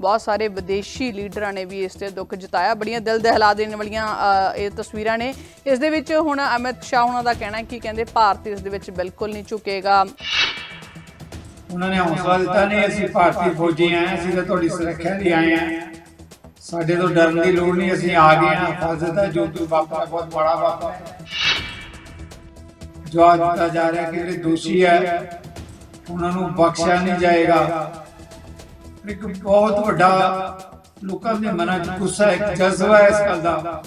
ਬਹੁਤ ਸਾਰੇ ਵਿਦੇਸ਼ੀ ਲੀਡਰਾਂ ਨੇ ਵੀ ਇਸ ਤੇ ਦੁੱਖ ਜਤਾਇਆ। ਬੜੀਆਂ ਦਿਲ ਦਹਿਲਾ ਦੇਣ ਵਾਲੀਆਂ ਇਹ ਤਸਵੀਰਾਂ ਨੇ। ਇਸ ਦੇ ਵਿੱਚ ਹੁਣ ਅਮਿਤ ਸ਼ਾਹ ਉਹਨਾਂ ਦਾ ਕਹਿਣਾ ਕਿ ਕਹਿੰਦੇ ਭਾਰਤ ਇਸ ਦੇ ਵਿੱਚ ਬਿਲਕੁਲ ਨਹੀਂ ਝੁਕੇਗਾ। ਉਹਨਾਂ ਨੇ ਹੌਸਲਾ ਦਿੱਤਾ ਨਹੀਂ, ਅਸੀਂ ਭਾਰਤੀ ਫੌਜੀ ਆਏ ਅਸੀਂ ਤਾਂ ਤੁਹਾਡੀ ਸੁਰੱਖਿਆ ਲਈ ਆਏ ਆ ਸਾਡੇ ਤੋਂ ਡਰਨ ਦੀ ਲੋੜ ਨਹੀਂ, ਅਸੀਂ ਆ ਗਏ ਹਾਂ ਫਰਜ਼ ਤਾਂ ਜੋ ਤੂੰ ਵਾਪਰਾ ਬਹੁਤ ਬੜਾ ਵਾਪਰਾ ਜੋ ਅੱਜ ਦਿੱਤਾ ਜਾ ਰਿਹਾ ਕਿ ਜਿਹੜੇ ਦੋਸ਼ੀ ਹੈ, ਉਹਨਾਂ ਨੂੰ ਬਖਸ਼ਿਆ ਨਹੀਂ ਜਾਏਗਾ। ਇੱਕ ਬਹੁਤ ਵੱਡਾ ਲੋਕਾਂ ਦੇ ਮਨਾਂ 'ਚ ਗੁੱਸਾ, ਇੱਕ ਜਜ਼ਬਾ ਹੈ ਇਸ ਗੱਲ ਦਾ।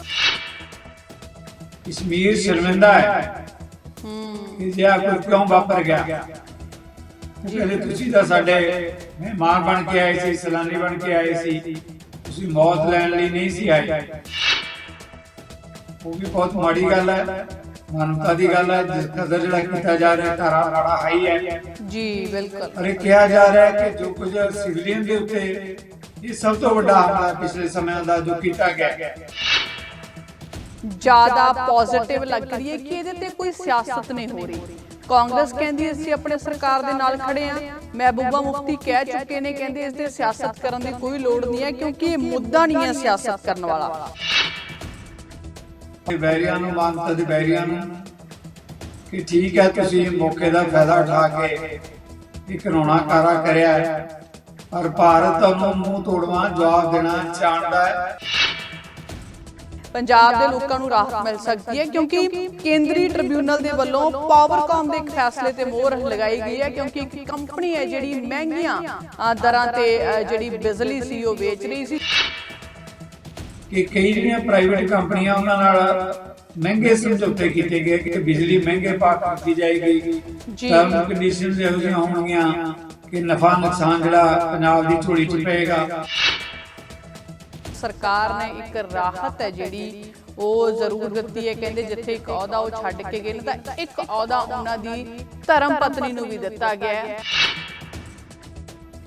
ਕਸ਼ਮੀਰ ਸ਼ਰਮਿੰਦਾ ਹੈ ਕਿ ਜੇ ਕੋਈ ਕਿਉਂ ਵਾਪਰ ਗਿਆ? ਪਹਿਲੇ ਤੁਸੀਂ ਤਾਂ ਸਾਡੇ ਮਹਿਮਾਨ ਬਣ ਕੇ ਆਏ ਸੀ, ਸਲਾਨੀ ਬਣ ਕੇ ਆਏ ਸੀ। ਤੁਸੀਂ ਮੌਤ ਲੈਣ ਲਈ ਨਹੀਂ ਸੀ ਆਏ। ਉਹ ਵੀ ਬਹੁਤ ਮਾੜੀ ਗੱਲ ਹੈ। ਮਾਨਵਤਾ ਦੀ ਗੱਲ ਹੈ ਜਿਸ ਕਦਰ ਜਿਹੜਾ ਕੀਤਾ ਜਾ ਰਿਹਾ ਧਾਰਾ ਬੜਾ ਹਾਈ ਹੈ। ਜੀ ਬਿਲਕੁਲ। ਇਹ ਕਿਹਾ ਜਾ ਰਿਹਾ ਹੈ ਕਿ ਜੋ ਕੁਝ ਸਿਵਲੀਅਨ ਦੇ ਉੱਤੇ ਇਹ ਸਭ ਤੋਂ ਵੱਡਾ ਹਮਲਾ ਪਿਛਲੇ ਸਮਿਆਂ ਦਾ ਜੋ ਕੀਤਾ ਗਿਆ ਜ਼ਿਆਦਾ ਪੋਜ਼ਿਟਿਵ ਲੱਗ ਰਹੀ ਹੈ ਕਿ ਇਹਦੇ ਤੇ ਕੋਈ ਸਿਆਸਤ ਨਹੀਂ ਹੋ ਰਹੀ। ਕਾਂਗਰਸ ਕਹਿੰਦੀ ਅਸੀਂ ਆਪਣੇ ਸਰਕਾਰ ਦੇ ਨਾਲ ਖੜੇ ਆ ਮਹਿਬੂਬਾ ਮੁਫਤੀ ਕਹਿ ਚੁੱਕੇ ਨੇ ਕਹਿੰਦੇ ਇਸ ਤੇ ਸਿਆਸਤ ਕਰਨ ਦੀ ਕੋਈ ਲੋੜ ਨਹੀਂ ਹੈ ਕਿਉਂਕਿ ਇਹ ਮੁੱਦਾ ਨਹੀਂ ਹੈ ਸਿਆਸਤ ਕਰਨ ਵਾਲਾ। ਤੇ ਬੈਰੀਆਂ ਨੂੰ ਮਾਨਤਾ ਦੇ ਬੈਰੀਆਂ ਨੂੰ, ਕਿ ਠੀਕ ਹੈ ਤੁਸੀਂ ਮੌਕੇ ਦਾ ਫਾਇਦਾ ਉਠਾ ਕੇ ਇੱਕ ਰੋਣਾ ਕਾਰਾ ਕਰਿਆ ਪਰ ਭਾਰਤ ਤੁਹਾਨੂੰ ਮੂੰਹ ਤੋੜਵਾ, ਜਵਾਬ ਦੇਣਾ ਜਾਣਦਾ ਹੈ। ਪੰਜਾਬ ਦੇ ਲੋਕਾਂ ਨੂੰ ਰਾਹਤ ਮਿਲ ਸਕਦੀ ਹੈ ਕਿਉਂਕਿ ਕੇਂਦਰੀ ਟ੍ਰਿਬਿਊਨਲ ਦੇ ਵੱਲੋਂ ਪਾਵਰਕਾਮ ਦੇ ਇੱਕ ਫੈਸਲੇ ਤੇ ਮੋਹਰ ਲਗਾਈ ਗਈ ਹੈ ਕਿਉਂਕਿ ਇੱਕ ਕੰਪਨੀ ਹੈ ਜਿਹੜੀ ਮਹਿੰਗੀਆਂ ਦਰਾਂ ਤੇ ਜਿਹੜੀ ਬਿਜਲੀ ਸੀ ਉਹ ਵੇਚ ਰਹੀ ਸੀ। ਕਿ ਕਈ ਜਿਹੜੀਆਂ ਪ੍ਰਾਈਵੇਟ ਕੰਪਨੀਆਂ ਉਹਨਾਂ ਨਾਲ ਮਹਿੰਗੇ ਸਮਝੌਤੇ ਕੀਤੇ ਗਏ ਕਿ ਬਿਜਲੀ ਮਹਿੰਗੇ ਭਾਅ ਕੀਤੀ ਜਾਏਗੀ। ਟਰਮ ਕੰਡੀਸ਼ਨਸ ਇਹੋ ਜਿਹੀਆਂ ਹੋਣਗੀਆਂ ਕਿ ਨਫਾ ਨੁਕਸਾਨ ਜਿਹੜਾ ਪੰਜਾਬ ਦੀ ਝੋਲੀ 'ਚ ਪਏਗਾ। ਸਰਕਾਰ ਨੇ ਇੱਕ ਰਾਹਤ ਹੈ ਜਿਹੜੀ ਉਹ ਜ਼ਰੂਰ ਦਿੱਤੀ ਹੈ। ਕਹਿੰਦੇ ਜਿੱਥੇ ਇੱਕ ਅਹੁਦਾ ਉਹ ਛੱਡ ਕੇ ਗਏ ਨੇ ਤਾਂ ਇੱਕ ਅਹੁਦਾ ਉਹਨਾਂ ਦੀ ਧਰਮ ਪਤਨੀ ਨੂੰ ਵੀ ਦਿੱਤਾ ਗਿਆ ਹੈ।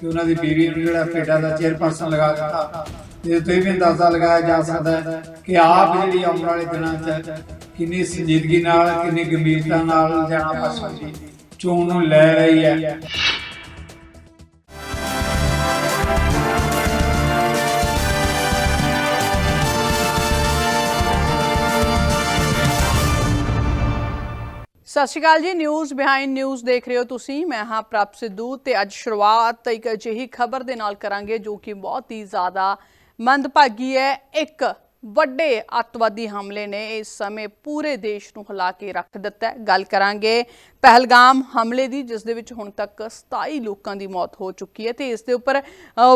ਕਿ ਉਹਨਾਂ ਦੀ ਬੀਵੀ ਨੂੰ ਜਿਹੜਾ ਫੇਡਾ ਦਾ ਚੇਅਰਪਰਸਨ ਲਗਾ ਦਿੱਤਾ। ਇਹ ਤੋਂ ਵੀ ਅੰਦਾਜ਼ਾ ਲਗਾਇਆ ਜਾ ਸਕਦਾ ਹੈ ਕਿ ਆਪ ਜਿਹੜੀ ਆਉਣ ਵਾਲੇ ਦਿਨਾਂ 'ਚ ਕਿੰਨੀ ਸੰਜੀਦਗੀ ਨਾਲ, ਕਿੰਨੀ ਗੰਭੀਰਤਾ ਨਾਲ ਜਾਣਾ ਪਸੰਦ ਦੀ ਚੋਣ ਨੂੰ ਲੈ ਰਹੀ ਹੈ। ਸਤਿ ਸ਼੍ਰੀ ਅਕਾਲ ਜੀ ਨਿਊਜ਼ ਬਿਹਾਈਂਡ ਨਿਊਜ਼ ਦੇਖ ਰਹੇ ਹੋ ਤੁਸੀਂ। ਮੈਂ ਹਾਂ ਪ੍ਰਭ ਸਿੱਧੂ ਤੇ ਅੱਜ ਸ਼ੁਰੂਆਤ ਇੱਕ ਅਜਿਹੀ ਖਬਰ ਦੇ ਨਾਲ ਕਰਾਂਗੇ ਜੋ ਕਿ ਬਹੁਤ ਹੀ ਜ਼ਿਆਦਾ ਮੰਦਭਾਗੀ ਹੈ। ਇੱਕ ਵੱਡੇ ਅੱਤਵਾਦੀ ਹਮਲੇ ਨੇ ਇਸ ਸਮੇਂ ਪੂਰੇ ਦੇਸ਼ ਨੂੰ ਹਿਲਾ ਕੇ ਰੱਖ ਦਿੱਤਾ ਹੈ। ਗੱਲ ਕਰਾਂਗੇ ਪਹਿਲਗਾਮ ਹਮਲੇ ਦੀ, ਜਿਸ ਦੇ ਵਿੱਚ ਹੁਣ ਤੱਕ 27 ਲੋਕਾਂ ਦੀ ਮੌਤ ਹੋ ਚੁੱਕੀ ਹੈ ਤੇ ਇਸ ਦੇ ਉੱਪਰ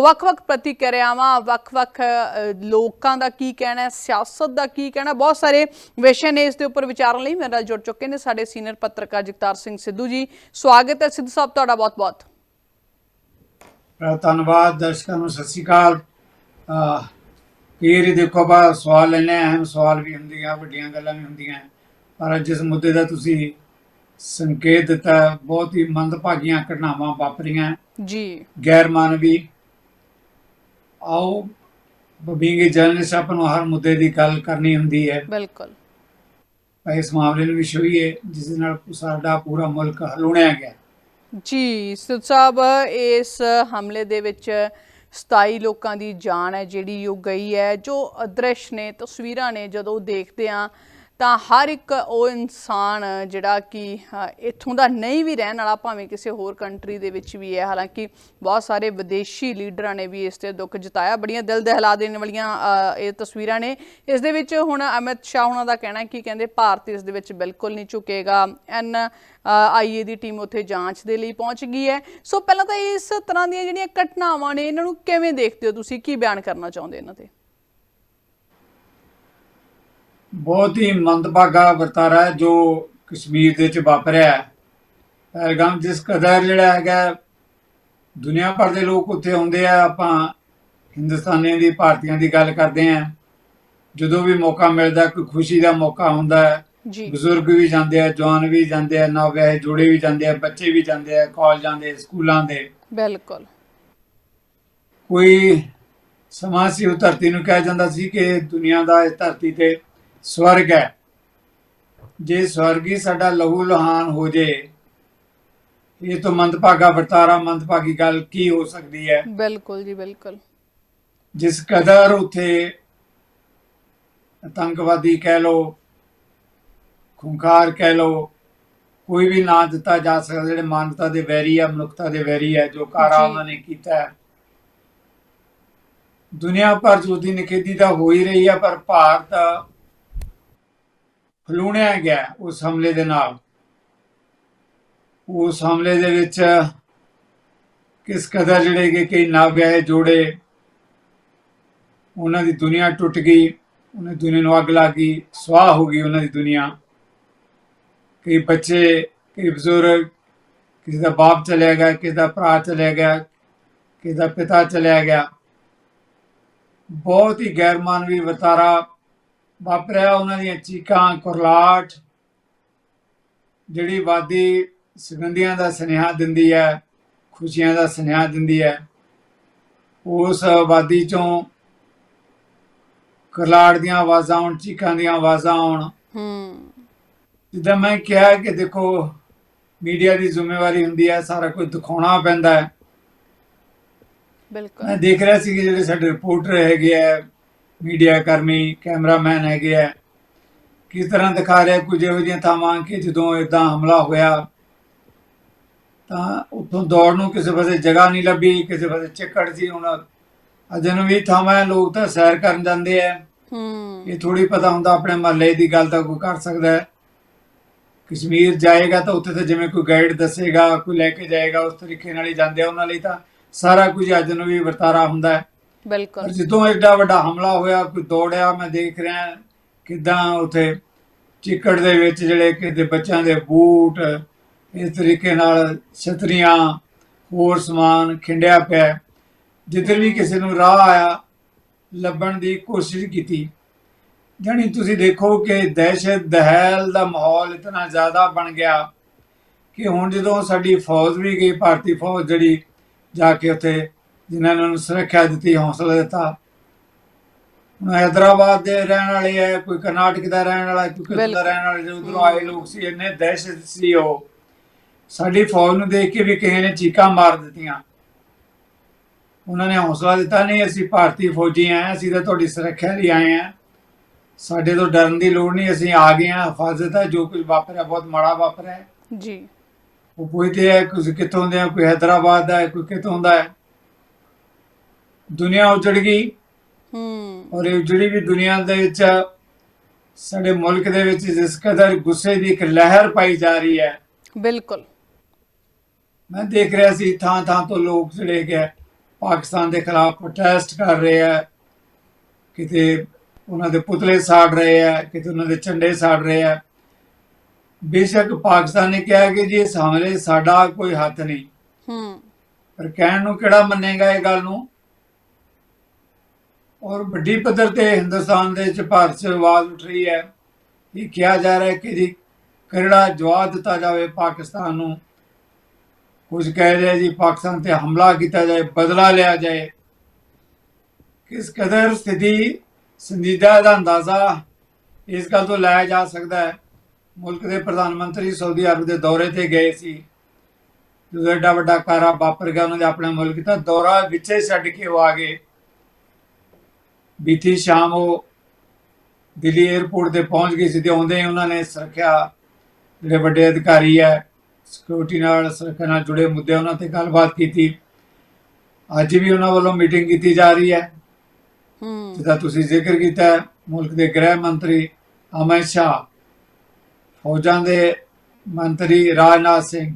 ਵੱਖ-ਵੱਖ ਪ੍ਰਤੀਕਿਰਿਆਵਾਂ, ਵੱਖ-ਵੱਖ ਲੋਕਾਂ ਦਾ ਕੀ ਕਹਿਣਾ ਹੈ, ਸਿਆਸਤ ਦਾ ਕੀ ਕਹਿਣਾ ਬਹੁਤ ਸਾਰੇ ਵਿਸ਼ੇ ਨੇ ਇਸ ਦੇ ਉੱਪਰ ਵਿਚਾਰਨ ਲਈ। ਮੇਰੇ ਨਾਲ ਜੁੜ ਚੁੱਕੇ ਨੇ ਸਾਡੇ ਸੀਨੀਅਰ ਪੱਤਰਕਾਰ ਜਗਤਾਰ ਸਿੰਘ ਸਿੱਧੂ ਜੀ। ਸਵਾਗਤ ਹੈ ਸਿੱਧੂ ਸਾਹਿਬ, ਤੁਹਾਡਾ ਬਹੁਤ-ਬਹੁਤ। ਧੰਨਵਾਦ ਦਰਸ਼ਕਾਂ ਨੂੰ, ਸਤਿ ਸ਼੍ਰੀ ਅਕਾਲ। ਇਹ ਦੇਖੋ ਬਾ ਸਵਾਲ ਲੈਣੇ ਅਹਿਮ ਸਵਾਲ ਵੀ ਹੁੰਦੀਆਂ ਵੱਡੀਆਂ ਗੱਲਾਂ ਵੀ ਹੁੰਦੀਆਂ ਪਰ ਜਿਸ ਮੁੱਦੇ ਦਾ ਤੁਸੀਂ ਸੰਕੇਤ ਦਿੱਤਾ ਬਹੁਤ ਹੀ ਮੰਦਭਾਗੀਆਂ ਘਟਨਾਵਾਂ ਵਾਪਰੀਆਂ। ਜੀ। ਗੈਰ ਮਾਨਵੀ ਆਓ ਬੀਂਗੇ ਜਰਨਲਿਸਟ ਆਪਾਂ ਨੂੰ ਹਰ ਮੁੱਦੇ ਦੀ ਗੱਲ ਕਰਨੀ ਹੁੰਦੀ ਹੈ। ਬਿਲਕੁਲ। ਇਸ ਮਾਮਲੇ ਨੂੰ ਵੀ ਛੂਈਏ ਜਿਸ ਨਾਲ ਸਾਡਾ ਪੂਰਾ ਮੁਲਕ ਹਲੂਣਿਆ ਗਿਆ। ਜੀ ਸਿੱਧੂ ਸਾਹਿਬ ਇਸ ਹਮਲੇ ਦੇ ਵਿੱਚ 27 ਲੋਕਾਂ ਦੀ ਜਾਨ ਹੈ ਜਿਹੜੀ ਉਹ ਗਈ ਹੈ। ਜੋ ਦ੍ਰਿਸ਼ ਨੇ, ਤਸਵੀਰਾਂ ਨੇ ਜਦੋਂ ਦੇਖਦੇ ਆ ਤਾਂ ਹਰ ਇੱਕ ਉਹ ਇਨਸਾਨ ਜਿਹੜਾ ਕਿ ਇੱਥੋਂ ਦਾ ਨਹੀਂ ਵੀ ਰਹਿਣ ਵਾਲਾ, ਭਾਵੇਂ ਕਿਸੇ ਹੋਰ ਕੰਟਰੀ ਦੇ ਵਿੱਚ ਵੀ ਹੈ। ਹਾਲਾਂਕਿ ਬਹੁਤ ਸਾਰੇ ਵਿਦੇਸ਼ੀ ਲੀਡਰਾਂ ਨੇ ਵੀ ਇਸ ਤੇ ਦੁੱਖ ਜਤਾਇਆ। ਬੜੀਆਂ ਦਿਲ ਦਹਿਲਾ ਦੇਣ ਵਾਲੀਆਂ ਇਹ ਤਸਵੀਰਾਂ ਨੇ। ਇਸ ਦੇ ਵਿੱਚ ਹੁਣ ਅਮਿਤ ਸ਼ਾਹ ਉਹਨਾਂ ਦਾ ਕਹਿਣਾ ਹੈ ਕਿ ਕਹਿੰਦੇ ਭਾਰਤ ਇਸ ਦੇ ਵਿੱਚ ਬਿਲਕੁਲ ਨਹੀਂ ਝੁਕੇਗਾ। ਐਨ ਆਈਏ ਦੀ ਟੀਮ ਉੱਥੇ ਜਾਂਚ ਦੇ ਲਈ ਪਹੁੰਚ ਗਈ ਹੈ। ਸੋ ਪਹਿਲਾਂ ਤਾਂ ਇਸ ਤਰ੍ਹਾਂ ਦੀਆਂ ਜਿਹੜੀਆਂ ਘਟਨਾਵਾਂ ਨੇ, ਇਹਨਾਂ ਨੂੰ ਕਿਵੇਂ ਦੇਖਦੇ ਹੋ ਤੁਸੀਂ? ਕੀ ਬਿਆਨ ਕਰਨਾ ਚਾਹੁੰਦੇ ਇਹਨਾਂ ਤੇ? ਬਹੁਤ ਹੀ ਮੰਦਭਾਗਾ ਵਰਤਾਰਾ ਹੈ ਜੋ ਕਸ਼ਮੀਰ ਦੇ ਵਿੱਚ ਵਾਪਰਿਆ ਹੈ। ਪਹਿਲਗਾਮ ਜਿਸ ਕਦਰ ਜਿਹੜਾ ਹੈਗਾ ਦੁਨੀਆ ਭਰ ਦੇ ਲੋਕ ਉੱਥੇ ਆਉਂਦੇ ਆ। ਆਪਾਂ ਹਿੰਦੁਸਤਾਨੀਆਂ ਦੀ ਭਾਰਤੀਆਂ ਦੀ ਗੱਲ ਕਰਦੇ ਆ ਜਦੋਂ ਵੀ ਮੌਕਾ ਮਿਲਦਾ ਕੋਈ ਖੁਸ਼ੀ ਦਾ ਮੌਕਾ ਹੁੰਦਾ ਹੈ। ਬਜ਼ੁਰਗ ਵੀ ਜਾਂਦੇ ਆ ਜਵਾਨ ਵੀ ਜਾਂਦੇ ਆ ਨਵਿਆਹੇ ਜੋੜੇ ਵੀ ਜਾਂਦੇ ਆ ਬੱਚੇ ਵੀ ਜਾਂਦੇ ਆ ਕਾਲਜ ਜਾਂਦੇ ਸਕੂਲਾਂ ਦੇ। ਬਿਲਕੁਲ। ਕੋਈ ਸਮਾਂ ਸੀ ਉਹ ਧਰਤੀ ਨੂੰ ਕਿਹਾ ਜਾਂਦਾ ਸੀ ਕਿ ਦੁਨੀਆ ਦਾ ਇਸ ਧਰਤੀ ਤੇ ਸਵਰਗ ਹੈ। ਜੇ ਸਵਰਗ ਸਾਡਾ ਲਹੂ ਲਹਾਨ ਹੋ ਜੇ ਇਹ ਤੋਂ ਮੰਦਭਾਗਾ ਵਰਤਾਰਾ ਮੰਦਭਾਗੀ ਗੱਲ ਕੀ ਹੋ ਸਕਦੀ ਹੈ? ਬਿਲਕੁਲ ਜੀ ਬਿਲਕੁਲ। ਜਿਸ ਕਦਰ ਉਥੇ ਆਤੰਕਵਾਦੀ ਕਹਿ ਲੋ ਖੁੰਖਾਰ ਕਹਿ ਲੋ ਕੋਈ ਵੀ ਨਾਂ ਦਿੱਤਾ ਜਾ ਸਕਦਾ ਜਿਹੜੇ ਮਾਨਵਤਾ ਦੇ ਵੈਰੀ ਆ ਮਨੁੱਖਤਾ ਦੇ ਵੈਰੀ ਹੈ ਜੋ ਕਾਰਾ। ਉਹਨਾਂ ਨੇ ਕੀਤਾ ਦੁਨੀਆ 'ਚ ਉਹਦੀ ਨਿਖੇਧੀ ਤਾਂ ਹੋ ਹੀ ਰਹੀ ਹੈ ਪਰ ਭਾਰਤ ਹਲੂਣਿਆ ਗਿਆ ਉਸ ਹਮਲੇ ਦੇ ਨਾਲ। ਉਸ ਹਮਲੇ ਦੇ ਵਿੱਚ ਕਿਸ ਕਦਰ ਜਿਹੜੇ ਕਿ ਕਈ ਨਾਵਿਆਏ ਜੋੜੇ, ਉਹਨਾਂ ਦੀ ਦੁਨੀਆ ਟੁੱਟ ਗਈ, ਉਹਨਾਂ ਦੀ ਦੁਨੀਆ ਨੂੰ ਅੱਗ ਲੱਗ ਗਈ, ਸਵਾਹ ਹੋ ਗਈ ਉਹਨਾਂ ਦੀ ਦੁਨੀਆ। ਕਈ ਬੱਚੇ, ਕਈ ਬਜ਼ੁਰਗ, ਕਿਸੇ ਦਾ ਬਾਪ ਚਲਿਆ ਗਿਆ, ਕਿਸੇ ਦਾ ਭਰਾ ਚਲਿਆ ਗਿਆ, ਕਿਸੇ ਦਾ ਪਿਤਾ ਚਲਿਆ ਗਿਆ। ਬਹੁਤ ਹੀ ਗੈਰ ਮਾਨਵੀ ਵਰਤਾਰਾ ਵਾਪਰਿਆ ਉਹਨਾਂ ਦੀਆਂ ਚੀਕਾਂ ਕੁਰਲਾਟ ਜਿਹੜੀ ਵਾਦੀ ਸੁਗੰਧੀਆਂ ਦਾ ਸੁਨੇਹਾ ਦਿੰਦੀ ਹੈ ਖੁਸ਼ੀਆਂ ਦਾ ਸੁਨੇਹਾ ਦਿੰਦੀ ਹੈ ਉਸ ਵਾਦੀ ਚੋਂ ਕੁਰਲਾਟ ਦੀਆਂ ਆਵਾਜ਼ਾਂ ਆਉਣ ਚੀਕਾਂ ਦੀਆਂ ਆਵਾਜ਼ਾਂ ਆਉਣ। ਹੂੰ। ਜਿੱਦਾਂ ਮੈਂ ਕਿਹਾ ਕਿ ਦੇਖੋ ਮੀਡੀਆ ਦੀ ਜ਼ਿੰਮੇਵਾਰੀ ਹੁੰਦੀ ਹੈ ਸਾਰਾ ਕੁਝ ਦਿਖਾਉਣਾ ਪੈਂਦਾ ਹੈ। ਬਿਲਕੁਲ। ਮੈਂ ਦੇਖ ਰਿਹਾ ਸੀ ਕਿ ਜਿਹੜੇ ਸਾਡੇ ਰਿਪੋਰਟਰ ਹੈਗੇ ਆ ਮੀਡੀਆ ਕਰਮੀ ਕੈਮਰਾਮੈਨ ਹੈਗੇ ਆ। ਕਿਸ ਤਰ੍ਹਾਂ ਦਿਖਾ ਰਿਹਾ ਕੁਝ ਇਹੋ ਜਿਹੀਆਂ ਥਾਵਾਂ ਕਿ ਜਦੋਂ ਇਦਾਂ ਹਮਲਾ ਹੋਇਆ ਤਾਂ ਉੱਥੋਂ ਦੌੜ ਨੂੰ ਕਿਸੇ ਪਾਸੇ ਜਗ੍ਹਾ ਨਹੀਂ ਲੱਭੀ ਕਿਸੇ ਪਾਸੇ ਚੱਕੜ ਸੀ ਹੁਣ। ਅਜਨ ਵੀ ਥਾਵਾਂ ਲੋਕ ਤਾਂ ਸੈਰ ਕਰਨ ਜਾਂਦੇ ਆ। ਹੂੰ। ਇਹ ਥੋੜੀ ਪਤਾ ਹੁੰਦਾ ਆਪਣੇ ਮਹੱਲੇ ਦੀ ਗੱਲ ਤਾਂ ਕੋਈ ਕਰ ਸਕਦਾ ਹੈ। ਕਸ਼ਮੀਰ ਜਾਏਗਾ ਤਾਂ ਉੱਥੇ ਤਾਂ ਜਿਵੇਂ ਕੋਈ ਗਾਈਡ ਦੱਸੇਗਾ ਕੋਈ ਲੈ ਕੇ ਜਾਏਗਾ ਉਸ ਤਰੀਕੇ ਨਾਲ ਹੀ ਜਾਂਦੇ ਆ। ਉਹਨਾਂ ਲਈ ਤਾਂ ਸਾਰਾ ਕੁਝ ਅਜਨਬੀ ਵਰਤਾਰਾ ਹੁੰਦਾ ਹੈ। ਬਿਲਕੁਲ। ਜਦੋਂ ਐਡਾ ਵੱਡਾ ਹਮਲਾ ਹੋਇਆ, ਕੋਈ ਦੌੜਿਆ, ਮੈਂ ਦੇਖ ਰਿਹਾ ਕਿਦਾਂ ਉਥੇ ਚਿੱਕੜ ਦੇ ਵਿੱਚ ਜਿਹੜੇ ਕਿਤੇ ਬੱਚਿਆਂ ਦੇ ਬੂਟ, ਇਸ ਤਰੀਕੇ ਨਾਲ ਛਤਰੀਆਂ, ਹੋਰ ਸਮਾਨ ਖਿੰਡਿਆ ਪਿਆ। ਜਿੱਧਰ ਵੀ ਕਿਸੇ ਨੂੰ ਰਾਹ ਆਇਆ, ਲੱਭਣ ਦੀ ਕੋਸ਼ਿਸ਼ ਕੀਤੀ। ਜਾਣੀ ਤੁਸੀਂ ਦੇਖੋ ਕਿ ਦਹਿਸ਼ਤ, ਦਹਿਲ ਦਾ ਮਾਹੌਲ ਇਤਨਾ ਜ਼ਿਆਦਾ ਬਣ ਗਿਆ ਕਿ ਹੁਣ ਜਦੋਂ ਸਾਡੀ ਫੌਜ ਵੀ ਗਈ, ਭਾਰਤੀ ਫੌਜ ਜਿਹੜੀ ਜਾ ਕੇ ਉੱਥੇ ਜਿਨ੍ਹਾਂ ਨੇ ਉਹਨੂੰ ਸੁਰੱਖਿਆ ਦਿੱਤੀ ਹੌਸਲਾ ਦਿੱਤਾ। ਹੁਣ ਹੈਦਰਾਬਾਦ ਦੇ ਰਹਿਣ ਵਾਲੇ ਹੈ ਕੋਈ ਕਰਨਾਟਕ ਦਾ ਰਹਿਣ ਵਾਲਾ ਕੋਈ ਕਿੱਥੋਂ ਦਾ। ਰਹਿਣ ਵਾਲੇ ਉਧਰੋਂ ਆਏ ਲੋਕ ਸੀ ਇੰਨੇ ਦਹਿਸ਼ਤ ਸੀ ਉਹ। ਸਾਡੀ ਫੌਜ ਨੂੰ ਦੇਖ ਕੇ ਵੀ ਕਿਸੇ ਨੇ ਚੀਕਾਂ ਮਾਰ ਦਿੱਤੀਆਂ। ਉਹਨਾਂ ਨੇ ਹੌਸਲਾ ਦਿੱਤਾ ਨਹੀਂ ਅਸੀਂ ਭਾਰਤੀ ਫੌਜੀ ਆਏ ਅਸੀਂ ਤਾਂ ਤੁਹਾਡੀ ਸੁਰੱਖਿਆ ਲਈ ਆਏ ਆ। ਸਾਡੇ ਤੋਂ ਡਰਨ ਦੀ ਲੋੜ ਨਹੀਂ ਅਸੀਂ ਆ ਗਏ ਆ ਹਿਫਾਜ਼ਤ ਹੈ ਜੋ ਕੁਝ ਵਾਪਰਿਆ ਬਹੁਤ ਮਾੜਾ ਵਾਪਰਿਆ। ਜੀ। ਉਹ ਪੁੱਛਦੇ ਆ ਕੁਝ ਕਿੱਥੋਂ ਦੇ ਆ? ਕੋਈ ਹੈਦਰਾਬਾਦ ਦਾ ਹੈ ਕੋਈ ਕਿੱਥੋਂ ਦਾ ਹੈ? ਦੁਨੀਆ ਉਜੜ ਗਈ। ਹੂੰ। ਔਰ ਇਹ ਜਿਹੜੀ ਵੀ ਦੁਨੀਆ ਦੇ ਵਿੱਚ ਸਾਡੇ ਮੁਲਕ ਦੇ ਵਿੱਚ ਜਿਸ ਕਦਰ ਗੁੱਸੇ ਦੀ ਇੱਕ ਲਹਿਰ ਪਾਈ ਜਾ ਰਹੀ ਹੈ। ਬਿਲਕੁਲ। ਮੈਂ ਦੇਖ ਰਿਹਾ ਸੀ ਥਾਂ ਥਾਂ ਤੋਂ ਲੋਕ ਜਿਹੜੇ ਕਿ ਪਾਕਿਸਤਾਨ ਦੇ ਖਿਲਾਫ ਪ੍ਰੋਟੈਸਟ ਕਰ ਰਹੇ ਆ। ਕਿਤੇ ਉਹਨਾਂ ਦੇ ਪੁਤਲੇ ਸਾੜ ਰਹੇ ਆ ਕਿਤੇ ਉਹਨਾਂ ਦੇ ਝੰਡੇ ਸਾੜ ਰਹੇ ਆ। ਬੇਸ਼ੱਕ ਪਾਕਿਸਤਾਨ ਨੇ ਕਿਹਾ ਕਿ ਜੀ ਇਸ ਹਮਲੇ ਸਾਡਾ ਕੋਈ ਹੱਥ ਨਹੀਂ। ਹੂੰ। ਪਰ ਕਹਿਣ ਨੂੰ ਕਿਹੜਾ ਮੰਨੇਗਾ ਇਹ ਗੱਲ ਨੂੰ? ਔਰ ਵੱਡੀ ਪੱਧਰ ਤੇ ਹਿੰਦੁਸਤਾਨ ਦੇ ਵਿੱਚ ਭਾਰਤ 'ਚ ਆਵਾਜ਼ ਉੱਠ ਰਹੀ ਹੈ ਇਹ ਕਿਹਾ ਜਾ ਰਿਹਾ ਹੈ ਕਿ ਜੀ ਕਿਹੜਾ ਜਵਾਬ ਦਿੱਤਾ ਜਾਵੇ, ਪਾਕਿਸਤਾਨ ਨੂੰ। ਕੁਝ ਕਹਿ ਰਿਹਾ ਜੀ, ਪਾਕਿਸਤਾਨ ਤੇ ਹਮਲਾ ਕੀਤਾ ਜਾਏ, ਬਦਲਾ ਲਿਆ ਜਾਏ। ਕਿਸ ਕਦਰ ਸਥਿਤੀ ਸੰਜੀਦਾ ਦਾ ਅੰਦਾਜ਼ਾ ਇਸ ਗੱਲ ਤੋਂ ਲਾਇਆ ਜਾ ਸਕਦਾ ਹੈ। ਮੁਲਕ ਦੇ ਪ੍ਰਧਾਨ ਮੰਤਰੀ ਸਾਊਦੀ ਅਰਬ ਦੇ ਦੌਰੇ ਤੇ ਗਏ ਸੀ। ਜਦੋਂ ਐਡਾ ਵੱਡਾ ਕਾਰਾ ਵਾਪਰ ਗਿਆ, ਉਹਨਾਂ ਦੇ ਆਪਣੇ ਮੁਲਕ ਦਾ ਦੌਰਾ ਵਿੱਚੇ ਛੱਡ ਕੇ ਉਹ ਆ ਗਏ। ਬੀਤੀ ਸ਼ਾਮ ਉਹ ਦਿੱਲੀ 에ਅਰਪੋਰਟ ਤੇ ਪਹੁੰਚ ਗਏ ਸੀ ਤੇ ਆਉਂਦੇ ਹੀ ਉਹਨਾਂ ਨੇ ਸੁਰੱਖਿਆ ਜਿਹੜੇ ਵੱਡੇ ਅਧਿਕਾਰੀ ਹੈ ਸਿਕਿਉਰਿਟੀ ਨਾਲ ਸੁਰੱਖਿਆ ਨਾਲ ਜੁੜੇ ਮੁੱਦੇ ਉਹਨਾਂ ਤੇ ਗੱਲਬਾਤ ਕੀਤੀ। ਅੱਜ ਵੀ ਉਹਨਾਂ ਵੱਲੋਂ ਮੀਟਿੰਗ ਕੀਤੀ ਜਾ ਰਹੀ ਹੈ। ਹੂੰ। ਜਿਹਦਾ ਤੁਸੀਂ ਜ਼ਿਕਰ ਕੀਤਾ ਮੁਲਕ ਦੇ ਗ੍ਰਹਿ ਮੰਤਰੀ ਅਮਿਤ ਸ਼ਾਹ ਫੌਜਾਂ ਦੇ ਮੰਤਰੀ ਰਾਜਨਾਥ ਸਿੰਘ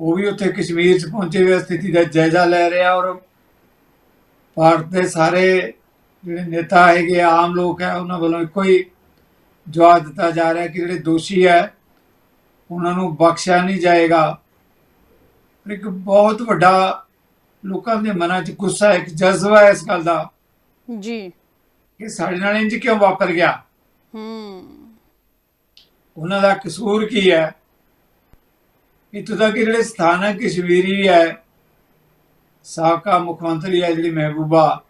ਉਹ ਵੀ ਉੱਥੇ ਕਸ਼ਮੀਰ 'ਚ ਪਹੁੰਚੇ ਹੋਏ ਸਥਿਤੀ ਦਾ ਜਾਇਜ਼ਾ ਲੈ ਰਿਹਾ ਔਰ ਭਾਰਤ ਦੇ ਸਾਰੇ ਜਿਹੜੇ ਨੇਤਾ ਹੈਗੇ ਆਮ ਲੋਕ ਹੈ ਉਹਨਾਂ ਵੱਲੋਂ ਇੱਕੋ ਹੀ ਜਵਾਬ ਦਿੱਤਾ ਜਾ ਰਿਹਾ ਕਿ ਜਿਹੜੇ ਦੋਸ਼ੀ ਹੈ ਉਹਨਾਂ ਨੂੰ ਬਖਸ਼ਿਆ ਨਹੀਂ ਜਾਏਗਾ। ਇੱਕ ਬਹੁਤ ਵੱਡਾ ਲੋਕਾਂ ਦੇ ਮਨਾਂ 'ਚ ਗੁੱਸਾ ਇੱਕ ਜਜ਼ਬਾ ਹੈ ਇਸ ਗੱਲ ਦਾ ਜੀ। ਕਿ ਸਾਡੇ ਨਾਲ ਇੰਜ ਕਿਉਂ ਵਾਪਰ ਗਿਆ? ਹੂੰ। ਉਹਨਾਂ ਦਾ ਕਸੂਰ ਕੀ ਹੈ? ਇੱਥੋਂ ਤੱਕ ਜਿਹੜੇ ਸਥਾਨਕ ਕਸ਼ਮੀਰੀ ਹੈ ਸਾਬਕਾ ਮੁੱਖ ਮੰਤਰੀ ਹੈ ਜਿਹੜੀ ਮਹਿਬੂਬਾ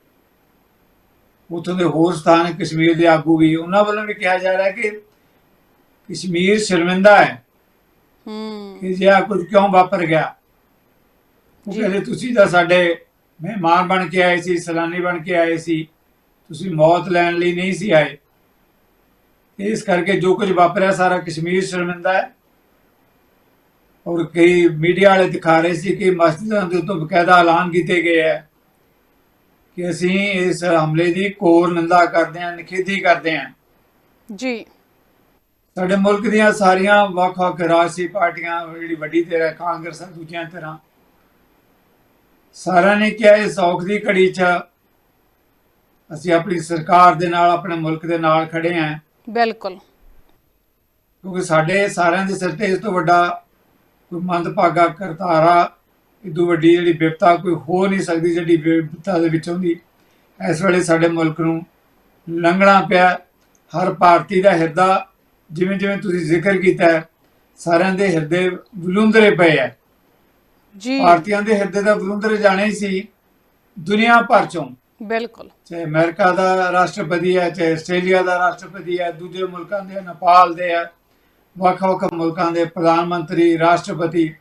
ਉੱਥੋਂ ਦੇ ਹੋਰ ਸਥਾਨਕ ਕਸ਼ਮੀਰ ਦੇ ਆਗੂ ਵੀ ਉਹਨਾਂ ਵੱਲੋਂ ਵੀ ਕਿਹਾ ਜਾ ਰਿਹਾ ਕਿ ਕਸ਼ਮੀਰ ਸ਼ਰਮਿੰਦਾ ਹੈ। ਹੂੰ। ਕਿ ਜੇ ਆ ਕੁਝ ਕਿਉਂ ਵਾਪਰ ਗਿਆ? ਉਹ ਜੀ। ਕਹਿੰਦੇ ਤੁਸੀਂ ਤਾਂ ਸਾਡੇ ਮਹਿਮਾਨ ਬਣ ਕੇ ਆਏ ਸੀ ਸੈਲਾਨੀ ਬਣ ਕੇ ਆਏ ਸੀ। ਤੁਸੀਂ ਮੌਤ ਲੈਣ ਲਈ ਨਹੀਂ ਸੀ ਆਏ। ਇਸ ਕਰਕੇ ਜੋ ਕੁਝ ਵਾਪਰਿਆ ਸਾਰਾ ਕਸ਼ਮੀਰ ਸ਼ਰਮਿੰਦਾ ਹੈ। ਔਰ ਕਈ ਮੀਡੀਆ ਵਾਲੇ ਦਿਖਾ ਰਹੇ ਸੀ ਕਿ ਮਸਜਿਦਾਂ ਦੇ ਉੱਤੇ ਬਕਾਇਦਾ ਐਲਾਨ ਕੀਤੇ ਗਏ ਹੈ। ਕਿ ਅਸੀਂ ਇਸ ਹਮਲੇ ਦੀ ਕੋਰ ਨਿੰਦਾ ਕਰਦੇ ਹਾਂ ਨਿਖੇਧੀ ਕਰਦੇ ਹਾਂ। ਜੀ। ਸਾਡੇ ਮੁਲਕ ਦੀਆਂ ਸਾਰੀਆਂ ਵੱਖ-ਵੱਖ ਰਾਜਸੀ ਪਾਰਟੀਆਂ ਜਿਹੜੀ ਵੱਡੀ ਹੈ ਕਾਂਗਰਸ ਹੈ ਦੂਜੀਆਂ ਧਿਰਾਂ ਸਾਰਿਆਂ ਨੇ ਕਿਹਾ ਇਸ ਔਖ ਦੀ ਘੜੀ 'ਚ ਅਸੀਂ ਆਪਣੀ ਸਰਕਾਰ ਦੇ ਨਾਲ ਆਪਣੇ ਮੁਲਕ ਦੇ ਨਾਲ ਖੜੇ ਹਾਂ। ਬਿਲਕੁਲ। ਕਿਉਂਕਿ ਸਾਡੇ ਸਾਰਿਆਂ ਦੇ ਸਿਰ ਤੇ ਇਸ ਤੋਂ ਵੱਡਾ ਕੋਈ ਮੰਦਭਾਗਾ ਕਰਤਾਰਾ ਇਦੋਂ ਵੱਡੀ ਜਿਹੜੀ ਵਿਪਤਾ ਕੋਈ ਹੋ ਨਹੀਂ ਸਕਦੀ ਜਿਹੜੀ ਵਿਪਤਾ ਦੇ ਵਿੱਚੋਂ ਦੀ ਇਸ ਵੇਲੇ ਸਾਡੇ ਮੁਲਕ ਨੂੰ ਲੰਘਣਾ ਪਿਆ। ਹਰ ਭਾਰਤੀ ਦਾ ਹਿਰਦਾ ਜਿਵੇਂ ਜਿਵੇਂ ਤੁਸੀਂ ਜ਼ਿਕਰ ਕੀਤਾ ਸਾਰਿਆਂ ਦੇ ਹਿਰਦੇ ਬਲੁੰਦਰੇ ਪਏ ਹੈ। ਜੀ। ਭਾਰਤੀਆਂ ਦੇ ਹਿਰਦੇ ਦਾ ਬਲੁੰਦਰੇ ਜਾਣੇ ਹੀ ਸੀ ਦੁਨੀਆ ਭਰ ਚੋਂ। ਬਿਲਕੁਲ। ਚਾਹੇ ਅਮਰੀਕਾ ਦਾ ਰਾਸ਼ਟਰਪਤੀ ਹੈ ਚਾਹੇ ਆਸਟ੍ਰੇਲੀਆ ਦਾ ਰਾਸ਼ਟਰਪਤੀ ਹੈ ਦੂਜੇ ਮੁਲਕਾਂ ਦੇ ਨੇਪਾਲ ਦੇ ਹੈ ਵੱਖ-ਵੱਖ ਮੁਲਕਾਂ ਦੇ ਪ੍ਰਧਾਨ ਮੰਤਰੀ ਰਾਸ਼ਟਰਪਤੀ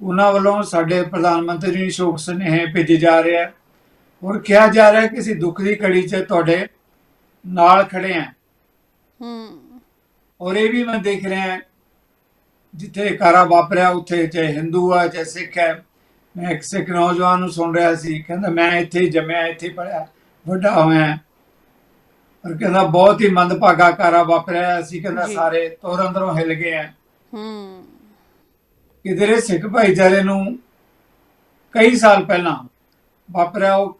ਉਹਨਾਂ ਵੱਲੋਂ ਸਾਡੇ ਪ੍ਰਧਾਨ ਮੰਤਰੀ ਨੂੰ ਸ਼ੋਕ ਸੁਨੇਹੇ ਭੇਜੇ ਜਾ ਰਹੇ ਹੈ ਔਰ ਕਿਹਾ ਜਾ ਰਿਹਾ ਕਿ ਅਸੀਂ ਦੁੱਖ ਦੀ ਘੜੀ 'ਚ ਤੁਹਾਡੇ ਨਾਲ ਖੜੇ ਹਾਂ ਹੂੰ। ਔਰ ਇਹ ਵੀ ਮੈਂ ਦੇਖ ਰਿਹਾ ਜਿੱਥੇ ਕਾਰਾ ਵਾਪਰਿਆ ਉੱਥੇ ਚਾਹੇ ਹਿੰਦੂ ਆ ਚਾਹੇ ਸਿੱਖ ਹੈ। ਮੈਂ ਇੱਕ ਸਿੱਖ ਨੌਜਵਾਨ ਨੂੰ ਸੁਣ ਰਿਹਾ ਸੀ ਕਹਿੰਦਾ ਮੈਂ ਇੱਥੇ ਜੰਮਿਆ ਇੱਥੇ ਪੜਿਆ ਵੱਡਾ ਹੋਇਆ। ਪਰ ਕਹਿੰਦਾ ਬਹੁਤ ਹੀ ਮੰਦਭਾਗਾ ਕਾਰਾ ਵਾਪਰਿਆ ਅਸੀਂ ਕਹਿੰਦਾ। ਸਾਰੇ ਤੋਰ ਅੰਦਰੋਂ ਹਿਲ ਗਏ ਆ। ਹੂੰ। ਕਿਧਰੇ ਸਿੱਖ ਭਾਈਚਾਰੇ ਨੂੰ ਕਈ ਸਾਲ ਪਹਿਲਾਂ ਵਾਪਰਿਆ ਉਹ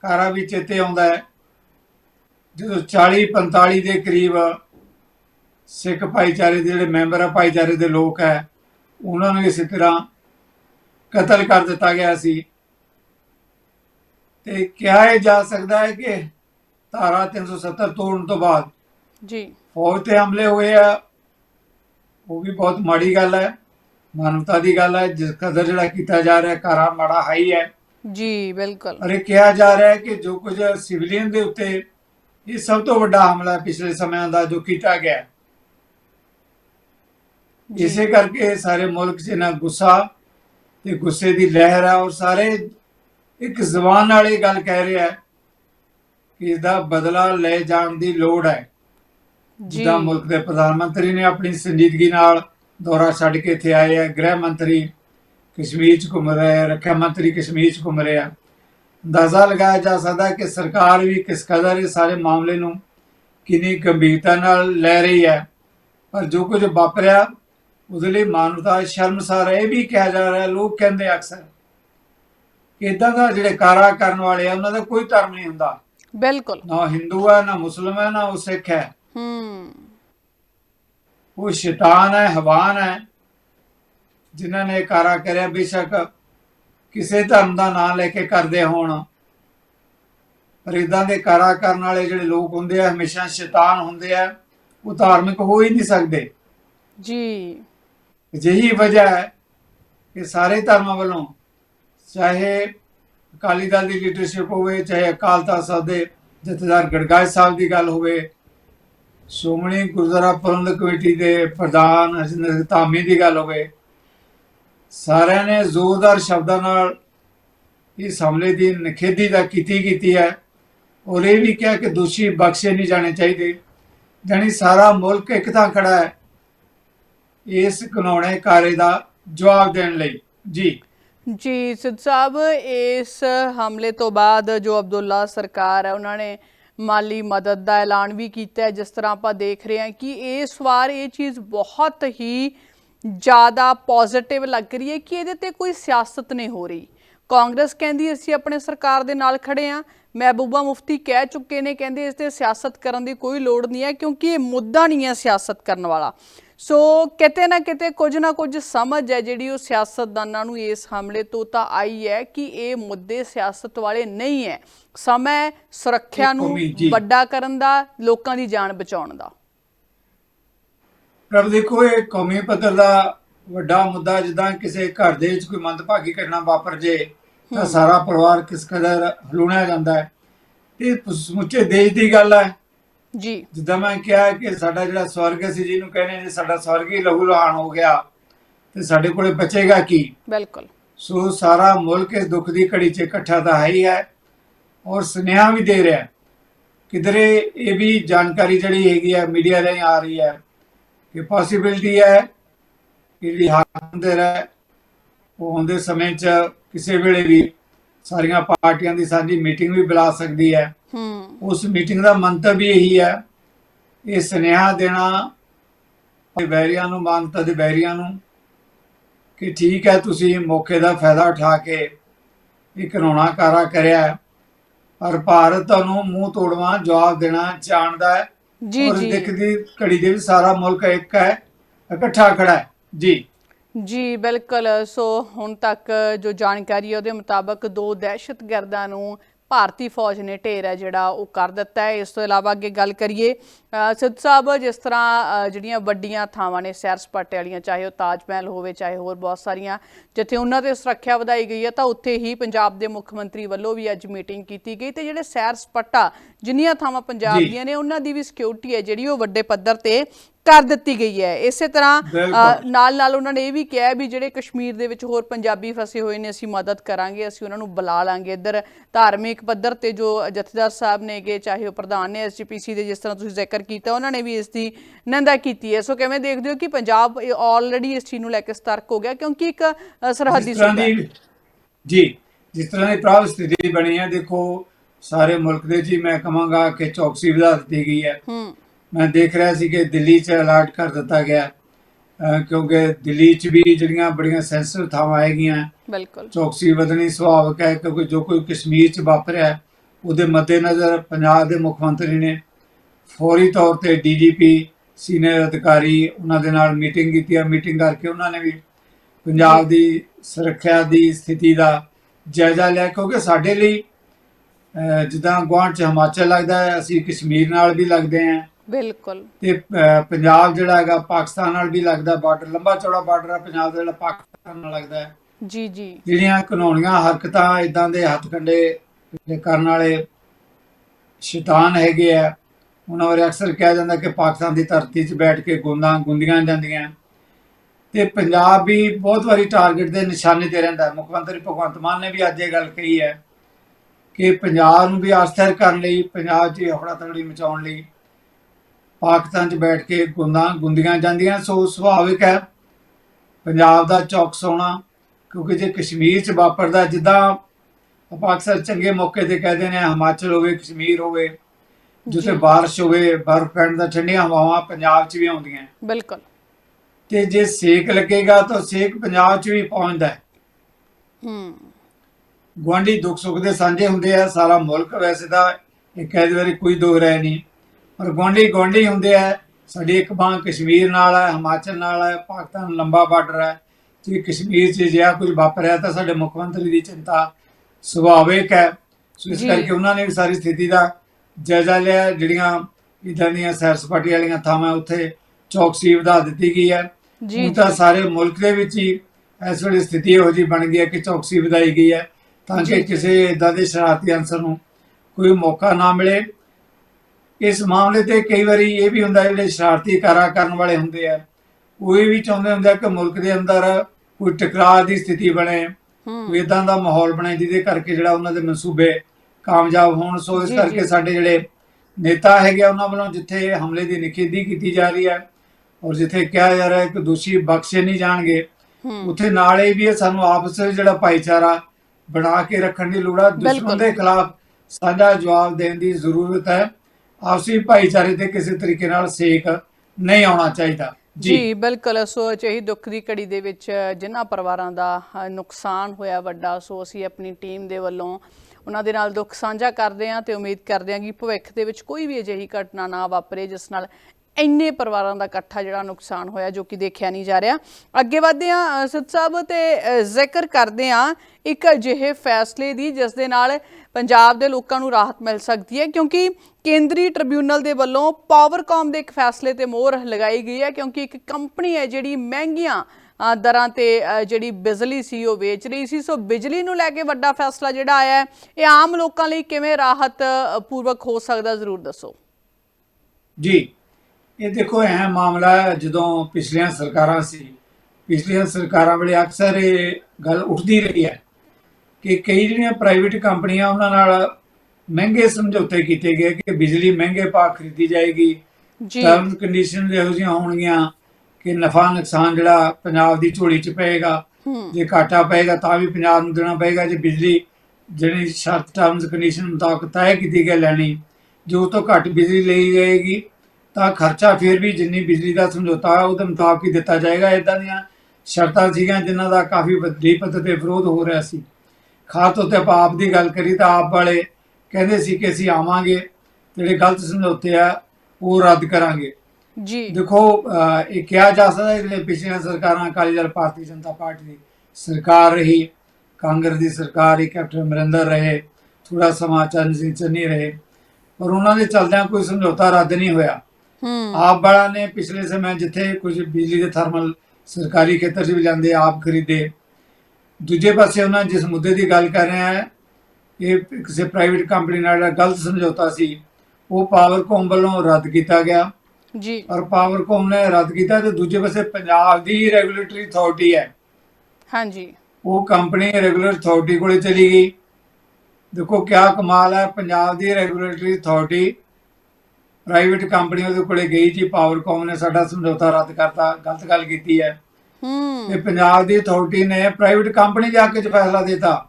ਕਾਰਾ ਵੀ ਚੇਤੇ ਆਉਂਦਾ ਹੈ। ਜਦੋਂ 40 45 ਦੇ ਕਰੀਬ ਸਿੱਖ ਭਾਈਚਾਰੇ ਦੇ ਜਿਹੜੇ ਮੈਂਬਰ ਆ ਭਾਈਚਾਰੇ ਦੇ ਲੋਕ ਹੈ ਉਹਨਾਂ ਨੂੰ ਇਸੇ ਤਰ੍ਹਾਂ ਕਤਲ ਕਰ ਦਿੱਤਾ ਗਿਆ ਸੀ। ਤੇ ਕਿਹਾ ਇਹ ਜਾ ਸਕਦਾ ਹੈ ਕਿ ਧਾਰਾ 370 ਤੋੜਨ ਤੋਂ ਬਾਅਦ ਜੀ। ਫੌਜ ਤੇ ਹਮਲੇ ਹੋਏ ਆ। ਉਹ ਵੀ ਬਹੁਤ ਮਾੜੀ ਗੱਲ ਹੈ। ਮਾਨਵਤਾ ਦੀ ਗੱਲ ਹੈ ਜਿਸ ਕਦਰ ਜਿਹੜਾ ਕੀਤਾ ਜਾ ਰਿਹਾ ਕਾਰਾ ਮਾੜਾ ਹਾਈ ਹੈ। ਜੀ ਬਿਲਕੁਲ। ਇਹ ਕਿਹਾ ਜਾ ਰਿਹਾ ਹੈ ਕਿ ਜੋ ਕੁਝ ਸਿਵਲੀਅਨ ਦੇ ਉੱਤੇ ਇਹ ਸਭ ਤੋਂ ਵੱਡਾ ਹਮਲਾ ਪਿਛਲੇ ਸਮਿਆਂ ਦਾ ਜੋ ਕੀਤਾ ਗਿਆ। ਇਸੇ ਕਰਕੇ ਸਾਰੇ ਮੁਲਕ 'ਚ ਨਾ ਗੁੱਸਾ ਤੇ ਗੁੱਸੇ ਦੀ ਲਹਿਰ ਹੈ ਔਰ ਸਾਰੇ ਇੱਕ ਜ਼ੁਬਾਨ ਨਾਲ ਇਹ ਗੱਲ ਕਹਿ ਰਿਹਾ ਹੈ ਕਿ ਇਹਦਾ ਬਦਲਾ ਲੈ ਜਾਣ ਦੀ ਲੋੜ ਹੈ। ਜੀ। ਜਿੱਦਾਂ ਮੁਲਕ ਦੇ ਪ੍ਰਧਾਨ ਮੰਤਰੀ ਨੇ ਆਪਣੀ ਸੰਜੀਦਗੀ ਨਾਲ ਦੌਰਾ ਛੱਡ ਕੇ ਇੱਥੇ ਆਏ ਆ। ਗ੍ਰਹਿ ਮੰਤਰੀ ਕਸ਼ਮੀਰ 'ਚ ਘੁੰਮ ਰਹੇ ਆ ਰੱਖਿਆ ਮੰਤਰੀ ਕਸ਼ਮੀਰ 'ਚ ਘੁੰਮ ਰਹੇ ਆ। ਅੰਦਾਜ਼ਾ ਲਗਾਇਆ ਜਾ ਸਕਦਾ ਕਿ ਸਰਕਾਰ ਵੀ ਕਿਸ ਕਦਰ ਇਸ ਸਾਰੇ ਮਾਮਲੇ ਨੂੰ ਕਿੰਨੀ ਗੰਭੀਰਤਾ ਨਾਲ ਲੈ ਰਹੀ ਹੈ। ਪਰ ਜੋ ਕੁਝ ਵਾਪਰਿਆ ਉਹਦੇ ਲਈ ਮਾਨਵਤਾ ਸ਼ਰਮਸਾਰ। ਇਹ ਵੀ ਕਿਹਾ ਜਾ ਰਿਹਾ ਲੋਕ ਕਹਿੰਦੇ ਅਕਸਰ ਕਿ ਇਦਾਂ ਦਾ ਜਿਹੜੇ ਕਾਰਾ ਕਰਨ ਵਾਲੇ ਆ ਉਹਨਾਂ ਦਾ ਕੋਈ ਧਰਮ ਨਹੀਂ ਹੁੰਦਾ। ਬਿਲਕੁਲ। ਨਾ ਹਿੰਦੂ ਹੈ ਨਾ ਮੁਸਲਮਾਨ ਹੈ ਨਾ ਉਹ ਸਿੱਖ ਹੈ। ਹੂੰ। ਉਹ ਸ਼ੈਤਾਨ ਹੈ ਹਵਾਨ ਹੈ ਜਿਨ੍ਹਾਂ ਨੇ ਕਾਰਾ ਕਰਿਆ ਬੇਸ਼ੱਕ ਕਿਸੇ ਧਰਮ ਦਾ ਨਾਮ ਲੈ ਕੇ ਕਰਦੇ ਹੋਣ। ਪਰ ਇਦਾਂ ਦੇ ਕਾਰਾ ਕਰਨ ਵਾਲੇ ਜਿਹੜੇ ਲੋਕ ਹੁੰਦੇ ਆ ਹਮੇਸ਼ਾ ਸ਼ੈਤਾਨ ਹੁੰਦੇ ਆ ਉਹ ਧਾਰਮਿਕ ਹੋ ਹੀ ਨਹੀਂ ਸਕਦੇ। ਜੀ। ਅਜਿਹੀ ਵਜ੍ਹਾ ਹੈ ਕਿ ਸਾਰੇ ਧਰਮਾਂ ਵੱਲੋਂ ਚਾਹੇ ਅਕਾਲੀ ਦਲ ਦੀ ਲੀਡਰਸ਼ਿਪ ਹੋਵੇ ਚਾਹੇ ਅਕਾਲ ਤਖਤ ਸਾਹਿਬ ਦੇ ਜਥੇਦਾਰ ਗੜਗਾਜ ਸਾਹਿਬ ਦੀ ਗੱਲ ਹੋਵੇ ਸ਼੍ਰੋਮਣੀ ਗੁਰਦੁਆਰਾ ਪ੍ਰਬੰਧਕ ਕਮੇਟੀ ਦੇ ਪ੍ਰਧਾਨ ਹਰਜਿੰਦਰ ਧਾਮੀ ਦੀ ਗੱਲ ਹੋਵੇ ਸਾਰਿਆਂ ਨੇ ਜ਼ੋਰਦਾਰ ਸ਼ਬਦਾਂ ਨਾਲ ਇਸ ਹਮਲੇ ਦੀ ਨਿਖੇਧੀ ਦਾ ਕੀਤੀ ਕੀਤੀ ਹੈ ਔਰ ਇਹ ਵੀ ਕਿਹਾ ਕਿ ਦੋਸ਼ੀ ਬਖਸ਼ੇ ਨਹੀਂ ਜਾਣੇ ਚਾਹੀਦੇ। ਜਾਣੀ ਸਾਰਾ ਮੁਲਕ ਇੱਕ ਥਾਂ ਖੜਾ ਹੈ ਇਸ ਕਾਨੂੰਨੇ ਕਾਰੇ ਦਾ ਜਵਾਬ ਦੇਣ ਲਈ। ਜੀ। ਜੀ, ਸਿੱਧ ਸਾਹਿਬ, ਇਸ ਹਮਲੇ ਤੋਂ ਬਾਅਦ ਜੋ ਅਬਦੁੱਲਾ ਸਰਕਾਰ ਹੈ, ਉਹਨਾਂ ਨੇ ਮਾਲੀ ਮਦਦ ਦਾ ਐਲਾਨ ਵੀ ਕੀਤਾ ਹੈ। ਜਿਸ ਤਰ੍ਹਾਂ ਆਪਾਂ ਦੇਖ ਰਹੇ ਹਾਂ ਕਿ ਇਸ ਵਾਰ ਇਹ ਚੀਜ਼ ਬਹੁਤ ਹੀ ਜ਼ਿਆਦਾ ਪੋਜ਼ਿਟਿਵ ਲੱਗ ਰਹੀ ਹੈ ਕਿ ਇਹਦੇ ਤੇ ਕੋਈ ਸਿਆਸਤ ਨਹੀਂ ਹੋ ਰਹੀ। ਕਾਂਗਰਸ ਕਹਿੰਦੀ, ਅਸੀਂ ਆਪਣੇ ਸਰਕਾਰ ਦੇ ਨਾਲ ਖੜੇ ਹਾਂ। ਮਹਿਬੂਬਾ ਮੁਫਤੀ ਕਹਿ ਚੁੱਕੇ ਨੇ ਕਹਿੰਦੇ ਇਸ ਤੇ ਸਿਆਸਤ ਕਰਨ ਦੀ ਕੋਈ ਲੋੜ ਨਹੀਂ ਹੈ ਕਿਉਂਕਿ ਇਹ ਮੁੱਦਾ ਨਹੀਂ ਹੈ ਸਿਆਸਤ ਕਰਨ ਵਾਲਾ। ਸੋ ਕਿਤੇ ਨਾ ਕਿਤੇ ਕੁਝ ਨਾ ਕੁਝ ਸਮਝ ਹੈ ਜਿਹੜੀ ਉਹ ਸਿਆਸਤਦਾਨਾਂ ਨੂੰ ਇਸ ਹਮਲੇ ਤੋਂ ਤਾਂ ਆਈ ਹੈ ਕਿ ਇਹ ਮੁੱਦੇ ਸਿਆਸਤ ਵਾਲੇ ਨਹੀਂ ਹੈ। ਸਮਾਂ ਸੁਰੱਖਿਆ ਨੂੰ। ਵੱਡਾ ਕਰਨ ਦਾ ਲੋਕਾਂ ਦੀ ਜਾਨ ਬਚਾਉਣ ਦਾ। ਪ੍ਰਭ ਦੇਖੋ ਇਹ ਕੌਮੀ ਪੱਧਰ ਦਾ ਵੱਡਾ ਮੁੱਦਾ ਜਿੱਦਾਂ ਕਿਸੇ ਘਰ ਦੇ ਵਿੱਚ ਕੋਈ ਮੰਦਭਾਗੀ ਘਟਨਾ ਵਾਪਰ ਜੇ ਤਾਂ ਸਾਰਾ ਪਰਿਵਾਰ ਕਿਸ ਕਦਰ ਹਲੂਣਿਆ ਜਾਂਦਾ ਹੈ। ਤੇ ਸਮੁੱਚੇ ਦੇਸ਼ ਦੀ ਗੱਲ ਹੈ। ਜੀ। ਜਿੱਦਾਂ ਮੈਂ ਕਿਹਾ ਕਿ ਸਾਡਾ ਜਿਹੜਾ ਸਵਰਗ ਸੀ ਜਿਹਨੂੰ ਕਹਿੰਦੇ ਜੇ ਸਾਡਾ ਸਵਰਗ ਹੀ ਲਹੂ ਲਹਾਨ ਹੋ ਗਿਆ ਤੇ ਸਾਡੇ ਕੋਲੇ ਬਚੇਗਾ ਕੀ? ਬਿਲਕੁਲ। ਸੋ ਸਾਰਾ ਮੁਲਕ ਇਸ ਦੁੱਖ ਦੀ ਘੜੀ 'ਚ ਇਕੱਠਾ ਤਾਂ ਹੈ ਹੀ ਹੈ ਔਰ ਸੁਨੇਹਾ ਵੀ ਦੇ ਰਿਹਾ। ਕਿਧਰੇ ਇਹ ਵੀ ਜਾਣਕਾਰੀ ਜਿਹੜੀ ਹੈਗੀ ਹੈ ਮੀਡੀਆ ਰਾਹੀਂ ਆ ਰਹੀ ਹੈ ਕਿ ਪੋਸਿਬਿਲਿਟੀ ਹੈ ਕਿ ਜਿਹੜੀ ਹਾਕਮ ਦੇ ਹੈ। ਉਹ ਆਉਂਦੇ ਸਮੇਂ 'ਚ ਕਿਸੇ ਵੇਲੇ ਵੀ ਸਾਰੀਆਂ ਪਾਰਟੀਆਂ ਦੀ ਸਾਂਝੀ ਮੀਟਿੰਗ ਵੀ ਬੁਲਾ ਸਕਦੀ ਹੈ। ਹੂੰ। ਉਸ ਮੀਟਿੰਗ ਦਾ ਮੰਤਵ ਵੀ ਇਹੀ ਹੈ। ਇਹ ਸੁਨੇਹਾ ਦੇਣਾ ਵੈਰੀਆਂ ਨੂੰ ਮਾਨਤਾ ਦੇ ਵੈਰੀਆਂ ਨੂੰ ਕਿ ਠੀਕ ਹੈ ਤੁਸੀਂ ਮੌਕੇ ਦਾ ਫਾਇਦਾ ਉਠਾ ਕੇ ਇਹ ਘਿਨਾਉਣਾ ਕਾਰਾ ਕਰਿਆ ਪਰ ਭਾਰਤ ਤੁਹਾਨੂੰ ਮੂੰਹ ਤੋੜਵਾ ਜਵਾਬ ਦੇਣਾ ਜਾਣਦਾ ਹੈ। ਜੀ ਔਰ ਜੀ। ਦੇਖ ਦੀ ਘੜੀ ਦੇ ਵਿੱਚ ਸਾਰਾ ਮੁਲਕ ਇੱਕ ਹੈ ਇਕੱਠਾ ਖੜਾ ਹੈ। ਜੀ। ਜੀ ਬਿਲਕੁਲ ਸੋ ਹੁਣ ਤੱਕ ਜੋ ਜਾਣਕਾਰੀ ਹੈ ਉਹਦੇ ਮੁਤਾਬਕ ਦੋ ਦਹਿਸ਼ਤਗਰਦਾਂ ਨੂੰ ਭਾਰਤੀ ਫੌਜ ਨੇ ਢੇਰ ਹੈ ਜਿਹੜਾ ਉਹ ਕਰ ਦਿੱਤਾ ਹੈ ਇਸ ਤੋਂ ਇਲਾਵਾ ਅੱਗੇ ਗੱਲ ਕਰੀਏ ਸਿੱਧ ਸਾਹਿਬ ਜਿਸ ਤਰ੍ਹਾਂ ਜਿਹੜੀਆਂ ਵੱਡੀਆਂ ਥਾਵਾਂ ਨੇ ਸੈਰ ਸਪਾਟੇ ਵਾਲੀਆਂ ਚਾਹੇ ਉਹ ਤਾਜ ਮਹਿਲ ਹੋਵੇ ਚਾਹੇ ਹੋਰ ਬਹੁਤ ਸਾਰੀਆਂ ਜਿੱਥੇ ਉਹਨਾਂ ਤੇ ਸੁਰੱਖਿਆ ਵਧਾਈ ਗਈ ਹੈ ਤਾਂ ਉੱਥੇ ਹੀ ਪੰਜਾਬ ਦੇ ਮੁੱਖ ਮੰਤਰੀ ਵੱਲੋਂ ਵੀ ਅੱਜ ਮੀਟਿੰਗ ਕੀਤੀ ਗਈ ਤੇ ਜਿਹੜੇ ਸੈਰ ਸਪਾਟਾ ਜਿੰਨੀਆਂ ਥਾਵਾਂ ਪੰਜਾਬ। ਦੀਆਂ ਨੇ ਉਹਨਾਂ ਦੀ ਵੀ ਸਿਕਿਉਰਿਟੀ ਹੈ ਜਿਹੜੀ ਉਹ ਵੱਡੇ ਪੱਧਰ ਤੇ ਕਰ ਦਿੱਤੀ ਗਈ ਹੈ। ਇਸੇ ਤਰ੍ਹਾਂ। ਨਾਲ ਨਾਲ ਉਹਨਾਂ ਨੇ ਇਹ ਵੀ ਕਿਹਾ ਵੀ ਜਿਹੜੇ ਕਸ਼ਮੀਰ ਦੇ ਵਿੱਚ ਹੋਰ ਪੰਜਾਬੀ ਫਸੇ ਹੋਏ ਨੇ ਅਸੀਂ ਮਦਦ ਕਰਾਂਗੇ ਅਸੀਂ ਉਹਨਾਂ ਨੂੰ ਬੁਲਾ ਲਾਂਗੇ। ਇੱਧਰ ਧਾਰਮਿਕ ਪੱਧਰ ਤੇ ਜੋ ਜਥੇਦਾਰ ਸਾਹਿਬ ਨੇਗੇ ਚਾਹੇ ਉਹ ਪ੍ਰਧਾਨ ਨੇ ਐਸਜੀਪੀਸੀ ਦੇ ਜਿਸ ਤਰ੍ਹਾਂ ਤੁਸੀਂ ਜ਼ਿਕਰ ਕੀਤਾ ਉਹਨਾਂ ਨੇ ਵੀ ਇਸ ਦੀ ਨਿੰਦਾ ਕੀਤੀ ਹੈ। ਸੋ ਕਿਵੇਂ ਦੇਖਦੇ ਹੋ ਕਿ ਪੰਜਾਬ ਆਲਰੇਡੀ ਇਸ ਚੀਜ਼ ਨੂੰ ਲੈ ਕੇ ਸਤਰਕ ਹੋ ਗਿਆ? ਕਿਉਂਕਿ ਇੱਕ ਸਰਹੱਦੀ ਸੂਬਾ ਜੀ ਜਿਸ ਤਰ੍ਹਾਂ ਦੀ ਪ੍ਰਾਪ ਸਥਿਤੀ ਬਣੀ ਹੈ ਦੇਖੋ ਸਾਰੇ ਮੁਲਕ ਦੇ ਜੀ ਮੈਂ ਕਹਾਂਗਾ ਕਿ ਚੌਕਸੀ ਵਧਾ ਦਿੱਤੀ ਗਈ ਹੈ। ਹੂੰ। ਮੈਂ ਦੇਖ ਰਿਹਾ ਸੀ ਕਿ ਦਿੱਲੀ 'ਚ ਅਲਰਟ ਕਰ ਦਿੱਤਾ ਗਿਆ ਕਿਉਂਕਿ ਦਿੱਲੀ 'ਚ ਵੀ ਜਿਹੜੀਆਂ ਬੜੀਆਂ ਸੈਂਸਿਟਿਵ ਥਾਵਾਂ ਹੈਗੀਆਂ ਬਿਲਕੁਲ। ਚੌਕਸੀ ਵਧਣੀ ਸੁਭਾਵਿਕ ਹੈ ਕਿਉਂਕਿ ਜੋ ਕੋਈ ਕਸ਼ਮੀਰ 'ਚ ਵਾਪਰਿਆ ਉਹਦੇ ਮੱਦੇਨਜ਼ਰ ਪੰਜਾਬ ਦੇ ਮੁੱਖ ਮੰਤਰੀ ਨੇ ਫੌਰੀ ਤੌਰ ਤੇ ਡੀਜੀਪੀ ਸੀਨੀਅਰ ਅਧਿਕਾਰੀ ਉਹਨਾਂ ਦੇ ਨਾਲ ਮੀਟਿੰਗ ਕੀਤੀ ਹੈ। ਮੀਟਿੰਗ ਕਰਕੇ ਉਹਨਾਂ ਨੇ ਵੀ ਪੰਜਾਬ ਦੀ ਸੁਰੱਖਿਆ ਦੀ ਸਥਿਤੀ ਦਾ ਜਾਇਜ਼ਾ ਲਿਆ ਕਿਉਂਕਿ ਸਾਡੇ ਲਈ ਜਿੱਦਾਂ ਗੁਆਂਢ 'ਚ ਹਿਮਾਚਲ ਲੱਗਦਾ ਹੈ ਅਸੀਂ ਕਸ਼ਮੀਰ ਨਾਲ ਵੀ ਲੱਗਦੇ ਹਾਂ। ਬਿਲਕੁਲ। ਤੇ ਪੰਜਾਬ ਜਿਹੜਾ ਹੈਗਾ ਪਾਕਿਸਤਾਨ ਨਾਲ ਵੀ ਲੱਗਦਾ ਬਾਰਡਰ ਲੰਬਾ ਚੌੜਾ ਬਾਰਡਰ ਹੈ ਪੰਜਾਬ ਦਾ ਜਿਹੜਾ ਪਾਕਿਸਤਾਨ ਨਾਲ ਲੱਗਦਾ ਹੈ। ਜੀ ਜੀ। ਜਿਹੜੀਆਂ ਕਾਨੂੰਨੀਆਂ ਹਰਕਤਾਂ ਇਦਾਂ ਦੇ ਹੱਥਕੰਡੇ ਕਰਨ ਵਾਲੇ ਸ਼ੈਤਾਨ ਹੈਗੇ ਆ ਉਹਨਾਂ ਬਾਰੇ ਅਕਸਰ ਕਿਹਾ ਜਾਂਦਾ ਕਿ ਪਾਕਿਸਤਾਨ ਦੀ ਧਰਤੀ 'ਚ ਬੈਠ ਕੇ ਗੁੰਦਾਂ ਗੁੰਦੀਆਂ ਜਾਂਦੀਆਂ। ਤੇ ਪੰਜਾਬ ਵੀ ਬਹੁਤ ਵਾਰੀ ਟਾਰਗੇਟ ਦੇ ਨਿਸ਼ਾਨੇ ਤੇ ਰਹਿੰਦਾ। ਮੁੱਖ ਮੰਤਰੀ ਭਗਵੰਤ ਮਾਨ ਨੇ ਵੀ ਅੱਜ ਇਹ ਗੱਲ ਕਹੀ ਹੈ ਕਿ ਪੰਜਾਬ ਨੂੰ ਵੀ ਅਸਥਿਰ ਕਰਨ ਲਈ ਪੰਜਾਬ 'ਚ ਹਫੜਾ ਤਗੜੀ ਮਚਾਉਣ ਲਈ ਪਾਕਿਸਤਾਨ 'ਚ ਬੈਠ ਕੇ ਗੁੰਦਾਂ ਗੁੰਦੀਆਂ ਜਾਂਦੀਆਂ ਸੋ ਸੁਭਾਵਿਕ ਹੈ। ਪੰਜਾਬ ਦਾ ਚੌਕਸ ਹੋਣਾ ਕਿਉਂਕਿ ਜੇ ਕਸ਼ਮੀਰ 'ਚ ਵਾਪਰਦਾ ਜਿੱਦਾਂ ਆਪਾਂ ਅਕਸਰ ਚੰਗੇ ਮੌਕੇ ਤੇ ਕਹਿੰਦੇ ਨੇ ਹਿਮਾਚਲ ਹੋਵੇ ਕਸ਼ਮੀਰ ਹੋਵੇ ਜਿੱਥੇ। ਬਾਰਿਸ਼ ਹੋਵੇ ਬਰਫ਼ ਪੈਣ ਦਾ ਠੰਡੀਆਂ ਹਵਾਵਾਂ ਪੰਜਾਬ 'ਚ ਵੀ ਆਉਂਦੀਆਂ। ਬਿਲਕੁਲ। ਤੇ ਜੇ ਸੇਕ ਲੱਗੇਗਾ ਤਾਂ ਸੇਕ ਪੰਜਾਬ 'ਚ ਵੀ ਪਹੁੰਚਦਾ ਹੈ। ਹੂੰ। ਗੁਆਂਢੀ ਦੁੱਖ ਸੁੱਖ ਦੇ ਸਾਂਝੇ ਹੁੰਦੇ ਆ ਸਾਰਾ ਮੁਲਕ ਵੈਸੇ ਤਾਂ ਇਹ ਕਹਿ ਵਾਰੀ ਕੋਈ ਦੋ ਰਹਿ ਨਹੀਂ। ਪਰ ਗੁਆਂਢੀ ਗੁਆਂਢੀ ਹੁੰਦੇ ਆ। ਸਾਡੀ ਇੱਕ ਬਾਂਹ ਕਸ਼ਮੀਰ ਨਾਲ ਹੈ ਹਿਮਾਚਲ ਨਾਲ ਹੈ ਪਾਕਿਸਤਾਨ ਲੰਬਾ ਬਾਰਡਰ ਹੈ ਜੇ ਕਸ਼ਮੀਰ 'ਚ ਜਿਆ ਕੁਝ ਵਾਪਰਿਆ ਤਾਂ ਸਾਡੇ ਮੁੱਖ ਮੰਤਰੀ ਦੀ ਚਿੰਤਾ ਸੁਭਾਵਿਕ ਹੈ। ਸੋ ਇਸ ਜੀ। ਕਰਕੇ ਉਹਨਾਂ ਨੇ ਵੀ ਸਾਰੀ ਸਥਿਤੀ ਦਾ ਜਾਇਜ਼ਾ ਲਿਆ। ਜਿਹੜੀਆਂ ਇਦਾਂ ਦੀਆਂ ਸੈਰ ਸਪਾਟੇ ਵਾਲੀਆਂ ਥਾਵਾਂ ਉੱਥੇ ਚੌਕਸੀ ਵਧਾ ਦਿੱਤੀ ਗਈ ਹੈ। ਜੀ ਤਾਂ ਸਾਰੇ ਮੁਲਕ ਦੇ ਵਿੱਚ ਹੀ ਇਸ ਵੇਲੇ ਸਥਿਤੀ ਇਹੋ ਜਿਹੀ ਬਣ ਗਈ ਹੈ ਕਿ ਚੌਕਸੀ ਵਧਾਈ ਗਈ ਹੈ। ਤਾਂ ਜੀ, ਕਿ ਜੀ। ਕਿਸੇ ਇਦਾਂ ਦੇ ਸ਼ਰਾਰਤੀ ਅਨਸਰ ਨੂੰ ਕੋਈ ਮੌਕਾ ਨਾ ਮਿਲੇ। ਇਸ ਮਾਮਲੇ ਤੇ ਕਈ ਵਾਰੀ ਇਹ ਵੀ ਹੁੰਦਾ ਜਿਹੜੇ ਸ਼ਰਾਰਤੀ ਕਾਰਾ ਕਰਨ ਵਾਲੇ ਹੁੰਦੇ ਆ ਉਹ ਇਹ ਵੀ ਚਾਹੁੰਦੇ ਹੁੰਦੇ ਆ ਕਿ ਮੁਲਕ ਦੇ ਅੰਦਰ ਕੋਈ ਟਕਰਾਅ ਦੀ ਸਥਿਤੀ ਬਣੇ ਇਦਾਂ ਦਾ ਮਾਹੌਲ ਬਣੇ ਜਿਹਦੇ ਕਰਕੇ ਜਿਹੜਾ ਉਹਨਾਂ ਦੇ ਮਨਸੂਬੇ ਕਾਮਯਾਬ ਹੋਣ। ਸੋ ਇਸ ਕਰਕੇ। ਸਾਡੇ ਜਿਹੜੇ ਨੇਤਾ ਹੈਗੇ ਉਹਨਾਂ ਵੱਲੋਂ ਜਿੱਥੇ ਹਮਲੇ ਦੀ ਨਿਖੇਧੀ ਕੀਤੀ ਜਾ ਰਹੀ ਹੈ ਔਰ ਜਿੱਥੇ ਕਿਹਾ ਜਾ ਰਿਹਾ ਹੈ ਕਿ ਦੋਸ਼ੀ ਬਖਸ਼ੇ ਨਹੀਂ ਜਾਣਗੇ ਉੱਥੇ ਨਾਲ ਇਹ ਵੀ ਹੈ ਸਾਨੂੰ ਆਪਸ ਵਿੱਚ ਜਿਹੜਾ ਭਾਈਚਾਰਾ ਬਣਾ ਕੇ ਰੱਖਣ ਦੀ ਲੋੜ ਹੈ ਦੁਸ਼ਮਣ। ਦੇ ਖਿਲਾਫ ਸਾਂਝਾ ਜਵਾਬ ਦੇਣ ਦੀ ਜ਼ਰੂਰਤ ਹੈ। ਆਪਸੀ ਭਾਈਚਾਰੇ ਤੇ ਕਿਸੇ ਤਰੀਕੇ ਨਾਲ ਸੇਕ ਨਹੀਂ ਆਉਣਾ ਚਾਹੀਦਾ। ਜੀ। ਬਿਲਕੁਲ। ਸੋ ਅਜਿਹੀ ਦੁੱਖ ਦੀ ਘੜੀ ਦੇ ਵਿੱਚ ਜਿਨ੍ਹਾਂ ਪਰਿਵਾਰਾਂ ਦਾ ਨੁਕਸਾਨ ਹੋਇਆ ਵੱਡਾ, ਸੋ ਅਸੀਂ ਆਪਣੀ ਟੀਮ ਦੇ ਵੱਲੋਂ ਉਹਨਾਂ ਦੇ ਨਾਲ ਦੁੱਖ ਸਾਂਝਾ ਕਰਦੇ ਹਾਂ ਤੇ ਉਮੀਦ ਕਰਦੇ ਹਾਂ ਕਿ ਭਵਿੱਖ ਦੇ ਵਿੱਚ ਕੋਈ ਵੀ ਅਜਿਹੀ ਘਟਨਾ ਨਾ ਵਾਪਰੇ, ਜਿਸ ਨਾਲ ਇੰਨੇ ਪਰਿਵਾਰਾਂ ਦਾ ਇਕੱਠਾ ਜਿਹੜਾ ਨੁਕਸਾਨ ਹੋਇਆ ਜੋ ਕਿ ਦੇਖਿਆ ਨਹੀਂ ਜਾ ਰਿਹਾ। ਅੱਗੇ ਵਧਦੇ ਹਾਂ ਅ, ਸਿੱਧ ਸਾਹਿਬ ਤੇ ਜ਼ਿਕਰ ਕਰਦੇ ਹਾਂ ਇੱਕ ਅਜਿਹੇ ਫੈਸਲੇ ਦੀ ਜਿਸ ਦੇ ਨਾਲ ਪੰਜਾਬ ਦੇ ਲੋਕਾਂ ਨੂੰ ਰਾਹਤ ਮਿਲ ਸਕਦੀ ਹੈ ਕਿਉਂਕਿ ਕੇਂਦਰੀ ਟ੍ਰਿਬਿਊਨਲ ਦੇ ਵੱਲੋਂ ਪਾਵਰਕਾਮ ਦੇ ਇੱਕ ਫੈਸਲੇ ਤੇ ਮੋਹਰ ਲਗਾਈ ਗਈ ਹੈ ਕਿਉਂਕਿ ਇੱਕ ਕੰਪਨੀ ਹੈ ਜਿਹੜੀ ਮਹਿੰਗੀਆਂ ਦਰਾਂ ਤੇ ਜਿਹੜੀ ਬਿਜਲੀ ਸੀ ਉਹ ਵੇਚ ਰਹੀ ਸੀ। ਸੋ ਬਿਜਲੀ ਨੂੰ ਲੈ ਕੇ ਵੱਡਾ ਫੈਸਲਾ ਜਿਹੜਾ ਆਇਆ ਇਹ ਆਮ ਲੋਕਾਂ ਲਈ ਕਿਵੇਂ ਰਾਹਤ ਪੂਰਵਕ ਹੋ ਸਕਦਾ ਜ਼ਰੂਰ ਦੱਸੋ। ਜੀ ਇਹ ਦੇਖੋ ਇਹ ਮਾਮਲਾ ਜਦੋਂ ਪਿਛਲੀਆਂ ਸਰਕਾਰਾਂ ਸੀ ਪਿਛਲੀਆਂ ਸਰਕਾਰਾਂ ਵੇਲੇ ਅਕਸਰ ਇਹ ਗੱਲ ਉੱਠਦੀ ਰਹੀ ਹੈ ਕਿ ਕਈ ਜਿਹੜੀਆਂ ਪ੍ਰਾਈਵੇਟ ਕੰਪਨੀਆਂ ਉਹਨਾਂ ਨਾਲ ਮਹਿੰਗੇ ਸਮਝੌਤੇ ਕੀਤੇ ਗਏ ਕਿ ਬਿਜਲੀ ਮਹਿੰਗੇ ਭਾਅ ਖਰੀਦੀ ਜਾਏਗੀ ਜੀ। ਟਰਮਸ ਕੰਡੀਸ਼ਨ ਇਹੋ ਜਿਹੀਆਂ ਹੋਣਗੀਆਂ ਕਿ ਨਫਾ ਨੁਕਸਾਨ ਜਿਹੜਾ ਪੰਜਾਬ ਦੀ ਝੋਲੀ 'ਚ ਪਏਗਾ ਜੇ ਘਾਟਾ ਪਏਗਾ ਤਾਂ ਵੀ ਪੰਜਾਬ ਨੂੰ ਦੇਣਾ ਪਏਗਾ ਜੇ ਬਿਜਲੀ ਜਿਹੜੀ ਸ਼ਰਤ ਟਰਮਸ ਕੰਡੀਸ਼ਨ ਮੁਤਾਬਕ ਤੈਅ ਕੀਤੀ ਗਈ ਲੈਣੀ ਜੋ ਤੋਂ ਘੱਟ ਬਿਜਲੀ ਲਈ ਜਾਏਗੀ ਤਾਂ ਖਰਚਾ ਫਿਰ ਵੀ ਜਿੰਨੀ ਬਿਜਲੀ ਦਾ ਸਮਝੌਤਾ ਹੈ ਉਹਦੇ ਮੁਤਾਬਕ ਹੀ ਦਿੱਤਾ ਜਾਏਗਾ। ਇਦਾਂ ਦੀਆਂ ਸ਼ਰਤਾਂ ਸੀਗੀਆਂ ਜਿਨ੍ਹਾਂ ਦਾ ਕਾਫੀ ਵੱਡੀ ਪੱਧਰ ਤੇ ਵਿਰੋਧ ਹੋ ਰਿਹਾ ਸੀ। ਖਾਸ ਤੌਰ ਤੇ ਆਪਾਂ ਆਪ ਦੀ ਗੱਲ ਕਰੀ ਤਾਂ ਆਪ ਵਾਲੇ ਕਹਿੰਦੇ ਸੀ ਕਿ ਅਸੀਂ ਆਵਾਂਗੇ ਜਿਹੜੇ ਗਲਤ ਸਮਝੌਤੇ ਆ ਉਹ ਰੱਦ ਕਰਾਂਗੇ। ਜੀ। ਦੇਖੋ ਇਹ ਕਿਹਾ ਜਾ ਸਕਦਾ ਹੈ ਜਿਹੜੇ ਪਿਛਲੀਆਂ ਸਰਕਾਰਾਂ ਅਕਾਲੀ ਦਲ ਭਾਰਤੀ ਜਨਤਾ ਪਾਰਟੀ ਦੀ ਸਰਕਾਰ ਰਹੀ ਕਾਂਗਰਸ ਦੀ ਸਰਕਾਰ ਹੀ ਕੈਪਟਨ ਅਮਰਿੰਦਰ ਰਹੇ ਥੋੜਾ ਸਮਾਂ ਚੰਨੀ ਰਹੇ ਪਰ ਉਹਨਾਂ ਦੇ ਚੱਲਦਿਆਂ ਕੋਈ ਸਮਝੌਤਾ ਰੱਦ ਨਹੀਂ ਹੋਇਆ। ਆਪ ਵਾਲਾ ਨੇ ਪਿਛਲੇ ਸਮੇਂ ਜਿੱਥੇ ਕੁਝ ਬਿਜਲੀ ਦੇ ਥਰਮਲ ਸਰਕਾਰੀ ਖੇਤਰ 'ਚ ਵੀ ਜਾਂਦੇ ਆਪ ਖਰੀਦੇ। ਦੂਜੇ ਪਾਸੇ ਉਹਨਾਂ ਜਿਸ ਮੁੱਦੇ ਦੀ ਗੱਲ ਕਰ ਰਹੇ ਹੈ ਇਹ ਕਿਸੇ ਪ੍ਰਾਈਵੇਟ ਕੰਪਨੀ ਨਾਲ ਗਲਤ ਸਮਝੌਤਾ ਸੀ ਉਹ ਪਾਵਰਕੌਮ ਵੱਲੋਂ ਰੱਦ ਕੀਤਾ ਗਿਆ। ਜੀ। ਔਰ ਪਾਵਰਕੌਮ ਨੇ ਰੱਦ ਕੀਤਾ ਤੇ ਦੂਜੇ ਪਾਸੇ ਪੰਜਾਬ ਦੀ ਰੈਗੂਲੇਟਰੀ ਅਥਾਰਟੀ ਹੈ। ਹਾਂਜੀ। ਉਹ ਕੰਪਨੀ ਰੈਗੂਲਰ ਅਥਾਰਟੀ ਕੋਲੇ ਚਲੀ ਗਈ। ਦੇਖੋ ਕਿਆ ਕਮਾਲ ਹੈ ਪੰਜਾਬ ਦੀ ਰੈਗੂਲੇਟਰੀ ਅਥਾਰਟੀ ਪ੍ਰਾਈਵੇਟ ਕੰਪਨੀ ਉਹਦੇ ਕੋਲੇ ਗਈ ਜੀ ਪਾਵਰਕੌਮ ਨੇ ਸਾਡਾ ਸਮਝੌਤਾ ਰੱਦ ਕਰਤਾ ਗਲਤ ਗੱਲ ਕੀਤੀ ਹੈ। ਹੂੰ। ਤੇ ਪੰਜਾਬ ਦੀ ਅਥਾਰਟੀ ਨੇ ਪ੍ਰਾਈਵੇਟ ਕੰਪਨੀ ਜਾ ਕੇ ਫੈਸਲਾ ਦਿੱਤਾ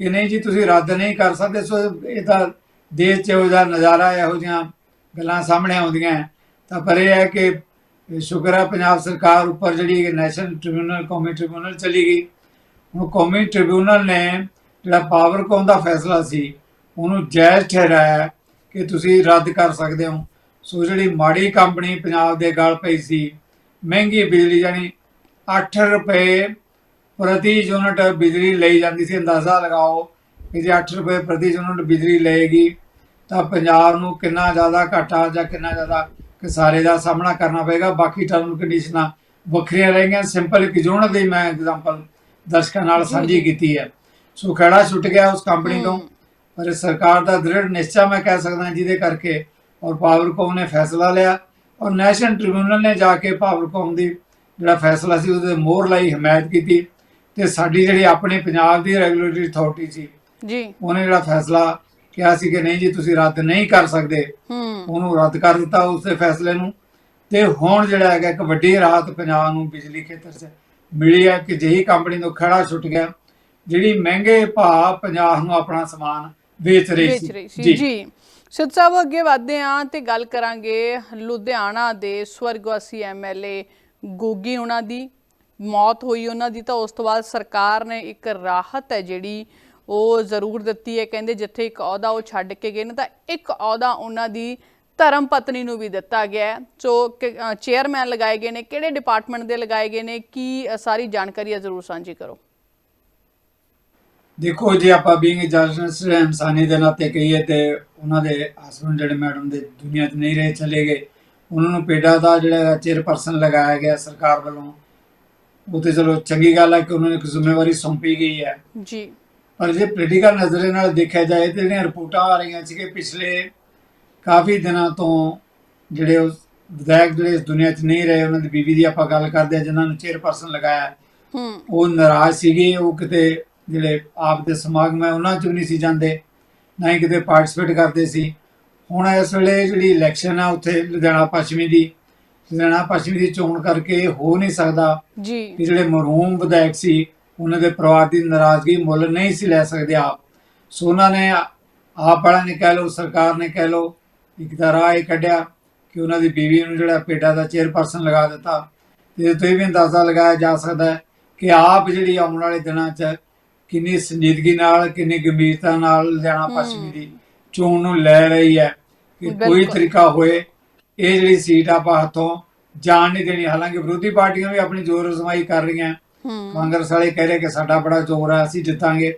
ਕਿ ਨਹੀਂ ਜੀ ਤੁਸੀਂ ਰੱਦ ਨਹੀਂ ਕਰ ਸਕਦੇ ਸੋ ਇਹ ਤਾਂ ਦੇਸ਼ 'ਚ ਇਹੋ ਜਿਹਾ ਨਜ਼ਾਰਾ ਇਹੋ ਜਿਹੀਆਂ ਗੱਲਾਂ ਸਾਹਮਣੇ ਆਉਂਦੀਆਂ ਹੈ। ਤਾਂ ਪਰ ਇਹ ਹੈ ਕਿ ਸ਼ੁਕਰ ਹੈ ਪੰਜਾਬ ਸਰਕਾਰ ਉੱਪਰ ਜਿਹੜੀ ਨੈਸ਼ਨਲ ਟ੍ਰਿਬਿਊਨਲ ਕੌਮੀ ਟ੍ਰਿਬਿਊਨਲ ਚਲੀ ਗਈ। ਉਹ ਕੌਮੀ ਟ੍ਰਿਬਿਊਨਲ ਨੇ ਜਿਹੜਾ ਪਾਵਰਕੌਮ ਦਾ ਫੈਸਲਾ ਸੀ ਉਹਨੂੰ ਜਾਇਜ਼ ਠਹਿਰਾਇਆ। ਕਿ ਤੁਸੀਂ ਰੱਦ ਕਰ ਸਕਦੇ ਹੋ। ਸੋ ਜਿਹੜੀ ਮਾੜੀ ਕੰਪਨੀ ਪੰਜਾਬ ਦੇ ਗਲ ਪਈ ਸੀ ਮਹਿੰਗੀ ਬਿਜਲੀ ਜਾਨੀ 8 ਰੁਪਏ ਪ੍ਰਤੀ ਯੂਨਿਟ ਬਿਜਲੀ ਲਈ ਜਾਂਦੀ ਸੀ ਅੰਦਾਜ਼ਾ ਲਗਾਓ ਕਿ ਜੇ 8 ਰੁਪਏ ਪ੍ਰਤੀ ਯੂਨਿਟ ਬਿਜਲੀ ਲਏਗੀ ਤਾਂ ਪੰਜਾਬ ਨੂੰ ਕਿੰਨਾ ਜ਼ਿਆਦਾ ਘਾਟਾ ਜਾਂ ਕਿੰਨਾ ਜ਼ਿਆਦਾ ਕਿਸਾਰੇ ਦਾ ਸਾਹਮਣਾ ਕਰਨਾ ਪਏਗਾ। ਬਾਕੀ ਟਰਮ ਕੰਡੀਸ਼ਨਾਂ ਵੱਖਰੀਆਂ ਰਹਿਣਗੀਆਂ ਸਿੰਪਲ ਇੱਕ ਯੂਨਿਟ ਦੀ ਮੈਂ ਐਗਜ਼ਾਮਪਲ ਦਰਸ਼ਕਾਂ ਨਾਲ ਸਾਂਝੀ ਕੀਤੀ ਹੈ। ਸੋ ਖੜਾ ਛੁੱਟ ਗਿਆ ਉਸ ਕੰਪਨੀ ਤੋਂ। ਪਰ ਸਰਕਾਰ ਦਾ ਦ੍ਰਿੜ ਨਿਸ਼ਚਾ ਮੈਂ ਕਹਿ ਸਕਦਾ ਜਿਹਦੇ ਕਰਕੇ ਔਰ ਪਾਵਰਕੌਮ ਨੇ ਫੈਸਲਾ ਲਿਆ ਔਰ ਨੈਸ਼ਨਲ ਟ੍ਰਿਬਿਊਨਲ ਨੇ ਜਾ ਕੇ ਪਾਵਰਕੌਮ ਦੀ ਜਿਹੜਾ ਫੈਸਲਾ ਸੀ ਉਹਦੇ ਮੋਹਰ ਲਾਈ ਹਮਾਇਤ ਕੀਤੀ ਤੇ ਸਾਡੀ ਜਿਹੜੀ ਆਪਣੀ ਪੰਜਾਬ ਦੀ ਰੈਗੂਲੇਟਰੀ ਅਥਾਰਟੀ ਸੀ ਜੀ। ਉਹਨੇ ਜਿਹੜਾ ਫੈਸਲਾ ਕਿਹਾ ਸੀ ਕਿ ਨਹੀਂ ਜੀ ਤੁਸੀਂ ਰੱਦ ਨਹੀਂ ਕਰ ਸਕਦੇ। ਹੂੰ। ਉਹਨੂੰ ਰੱਦ ਕਰ ਦਿੱਤਾ ਉਸ ਫੈਸਲੇ ਨੂੰ। ਤੇ ਹੁਣ ਜਿਹੜਾ ਹੈਗਾ ਇੱਕ ਵੱਡੀ ਰਾਹਤ ਪੰਜਾਬ ਨੂੰ ਬਿਜਲੀ ਖੇਤਰ 'ਚ ਮਿਲੀ ਹੈ ਕਿ ਜਿਹੀ ਕੰਪਨੀ ਤੋਂ ਖੜਾ ਛੁੱਟ ਗਿਆ ਜਿਹੜੀ ਮਹਿੰਗੇ ਭਾਅ ਪੰਜਾਬ ਨੂੰ ਆਪਣਾ ਸਮਾਨ ਵੇਚ ਰਹੀ ਵੇਚ ਰਹੀ ਸੀ ਜੀ। ਸਿੱਧ ਸਾਹਿਬ ਅੱਗੇ ਵਧਦੇ ਹਾਂ ਤੇ ਗੱਲ ਕਰਾਂਗੇ ਲੁਧਿਆਣਾ ਦੇ ਸਵਰਗਵਾਸੀ ਐਮਐਲਏ ਗੋਗੀ ਉਹਨਾਂ ਦੀ। ਮੌਤ ਹੋਈ ਉਹਨਾਂ ਦੀ ਤਾਂ ਉਸ ਤੋਂ ਬਾਅਦ ਸਰਕਾਰ ਨੇ ਇੱਕ ਰਾਹਤ ਹੈ ਜਿਹੜੀ ਉਹ ਜ਼ਰੂਰ ਦਿੱਤੀ ਹੈ। ਕਹਿੰਦੇ ਜਿੱਥੇ ਇੱਕ ਅਹੁਦਾ ਉਹ ਛੱਡ ਕੇ ਗਏ ਨੇ ਤਾਂ ਇੱਕ ਅਹੁਦਾ ਉਹਨਾਂ ਦੀ ਧਰਮ ਪਤਨੀ ਨੂੰ ਵੀ ਦਿੱਤਾ ਗਿਆ ਹੈ। ਸੋ ਚੇਅਰਮੈਨ ਲਗਾਏ ਗਏ ਨੇ ਕਿਹੜੇ ਡਿਪਾਰਟਮੈਂਟ ਦੇ ਲਗਾਏ ਗਏ ਨੇ ਕੀ ਸਾਰੀ ਜਾਣਕਾਰੀ ਜ਼ਰੂਰ ਸਾਂਝੀ ਕਰੋ। ਦੇਖੋ ਜੇ ਆਪਾਂ ਬੀਇੰਗ ਜਰਨਲਿਸਟ ਇਨਸਾਨੀ ਦੇ ਨਾਤੇ ਕਹੀਏ ਤੇ ਉਹਨਾਂ ਦੇ ਹਸਬੰਡ ਜਿਹੜੇ ਮੈਡਮ ਦੇ ਦੁਨੀਆ 'ਚ ਨਹੀਂ ਰਹੇ ਚਲੇ ਗਏ। ਉਹਨਾਂ ਨੂੰ ਪੇਡਾ ਦਾ ਜਿਹੜਾ ਚੇਅਰਪਰਸਨ ਲਗਾਇਆ ਗਿਆ ਸਰਕਾਰ ਵੱਲੋਂ। ਉਹ ਤੇ ਚਲੋ ਚੰਗੀ ਗੱਲ ਹੈ ਕਿ ਉਹਨਾਂ ਨੂੰ ਇੱਕ ਜ਼ਿੰਮੇਵਾਰੀ ਸੌਂਪੀ ਗਈ ਹੈ। ਜੀ। ਪਰ ਜੇ ਪੋਲੀਟੀਕਲ ਨਜ਼ਰੇ ਨਾਲ ਦੇਖਿਆ ਜਾਏ ਤੇ ਜਿਹੜੀਆਂ ਰਿਪੋਰਟਾਂ ਆ ਰਹੀਆਂ ਸੀ ਕਿ ਪਿਛਲੇ ਕਾਫੀ ਦਿਨਾਂ ਤੋਂ ਜਿਹੜੇ ਉਸ ਵਿਧਾਇਕ ਜਿਹੜੇ ਇਸ ਦੁਨੀਆ 'ਚ ਨਹੀਂ ਰਹੇ ਉਹਨਾਂ ਦੀ ਬੀਵੀ ਦੀ ਆਪਾਂ ਗੱਲ ਕਰਦੇ ਆ ਜਿਨ੍ਹਾਂ ਨੂੰ ਚੇਅਰਪਰਸਨ ਲਗਾਇਆ। ਹੂੰ। ਉਹ ਨਾਰਾਜ਼ ਸੀਗੇ ਉਹ ਕਿਤੇ ਜਿਹੜੇ ਆਪ ਦੇ ਸਮਾਗਮ ਹੈ ਉਹਨਾਂ 'ਚ ਵੀ ਨਹੀਂ ਸੀ ਜਾਂਦੇ ਨਾ ਹੀ ਕਿਤੇ ਪਾਰਟਿਸਿਪੇਟ ਕਰਦੇ ਸੀ। ਹੁਣ ਇਸ ਵੇਲੇ ਜਿਹੜੀ ਇਲੈਕਸ਼ਨ ਆ ਉੱਥੇ ਲੁਧਿਆਣਾ ਪੱਛਮੀ ਦੀ ਲੁਧਿਆਣਾ ਪੱਛਮੀ ਦੀ ਚੋਣ ਕਰਕੇ ਹੋ ਨਹੀਂ ਸਕਦਾ ਜੀ। ਕਿ ਜਿਹੜੇ ਮਰਹੂਮ ਵਿਧਾਇਕ ਸੀ ਉਹਨਾਂ ਦੇ ਪਰਿਵਾਰ ਦੀ ਨਾਰਾਜ਼ਗੀ ਮੁੱਲ ਨਹੀਂ ਸੀ ਲੈ ਸਕਦੇ ਆਪ। ਸੋ ਉਹਨਾਂ ਨੇ ਆਪ ਵਾਲਿਆਂ ਨੇ ਕਹਿ ਲਓ ਸਰਕਾਰ ਨੇ ਕਹਿ ਲਓ ਇੱਕ ਤਾਂ ਰਾਹ ਇਹ ਕੱਢਿਆ ਕਿ ਉਹਨਾਂ ਦੀ ਬੀਵੀ ਨੂੰ ਜਿਹੜਾ ਪੇਟਾ ਦਾ ਚੇਅਰਪਰਸਨ ਲਗਾ ਦਿੱਤਾ। ਤੇ ਤੋਂ ਇਹ ਵੀ ਅੰਦਾਜ਼ਾ ਲਗਾਇਆ ਜਾ ਸਕਦਾ ਹੈ ਕਿ ਆਪ ਜਿਹੜੀ ਆਉਣ ਵਾਲੇ ਦਿਨਾਂ 'ਚ ਕਿੰਨੀ ਸੰਜੀਦਗੀ ਨਾਲ ਕਿੰਨੀ ਗੰਭੀਰਤਾ ਨਾਲ ਲੁਧਿਆਣਾ ਪੱਛਮੀ ਦੀ ਚੋਣ ਨੂੰ ਲੈ ਰਹੀ ਹੈ ਕਿ ਕੋਈ। ਤਰੀਕਾ ਹੋਏ ਇਹ ਜਿਹੜੀ ਸੀਟ ਆਪਾਂ ਹੱਥੋਂ ਜਾਣ ਨਹੀਂ ਦੇਣੀ। ਹਾਲਾਂਕਿ ਵਿਰੋਧੀ ਪਾਰਟੀਆਂ ਵੀ ਆਪਣੀ ਜ਼ੋਰ ਅਜ਼ਮਾਈ ਕਰ ਰਹੀਆਂ। ਕਾਂਗਰਸ ਵਾਲੇ ਕਹਿ ਰਹੇ ਕਿ ਸਾਡਾ ਬੜਾ ਜ਼ੋਰ ਹੈ ਅਸੀਂ ਜਿੱਤਾਂਗੇ।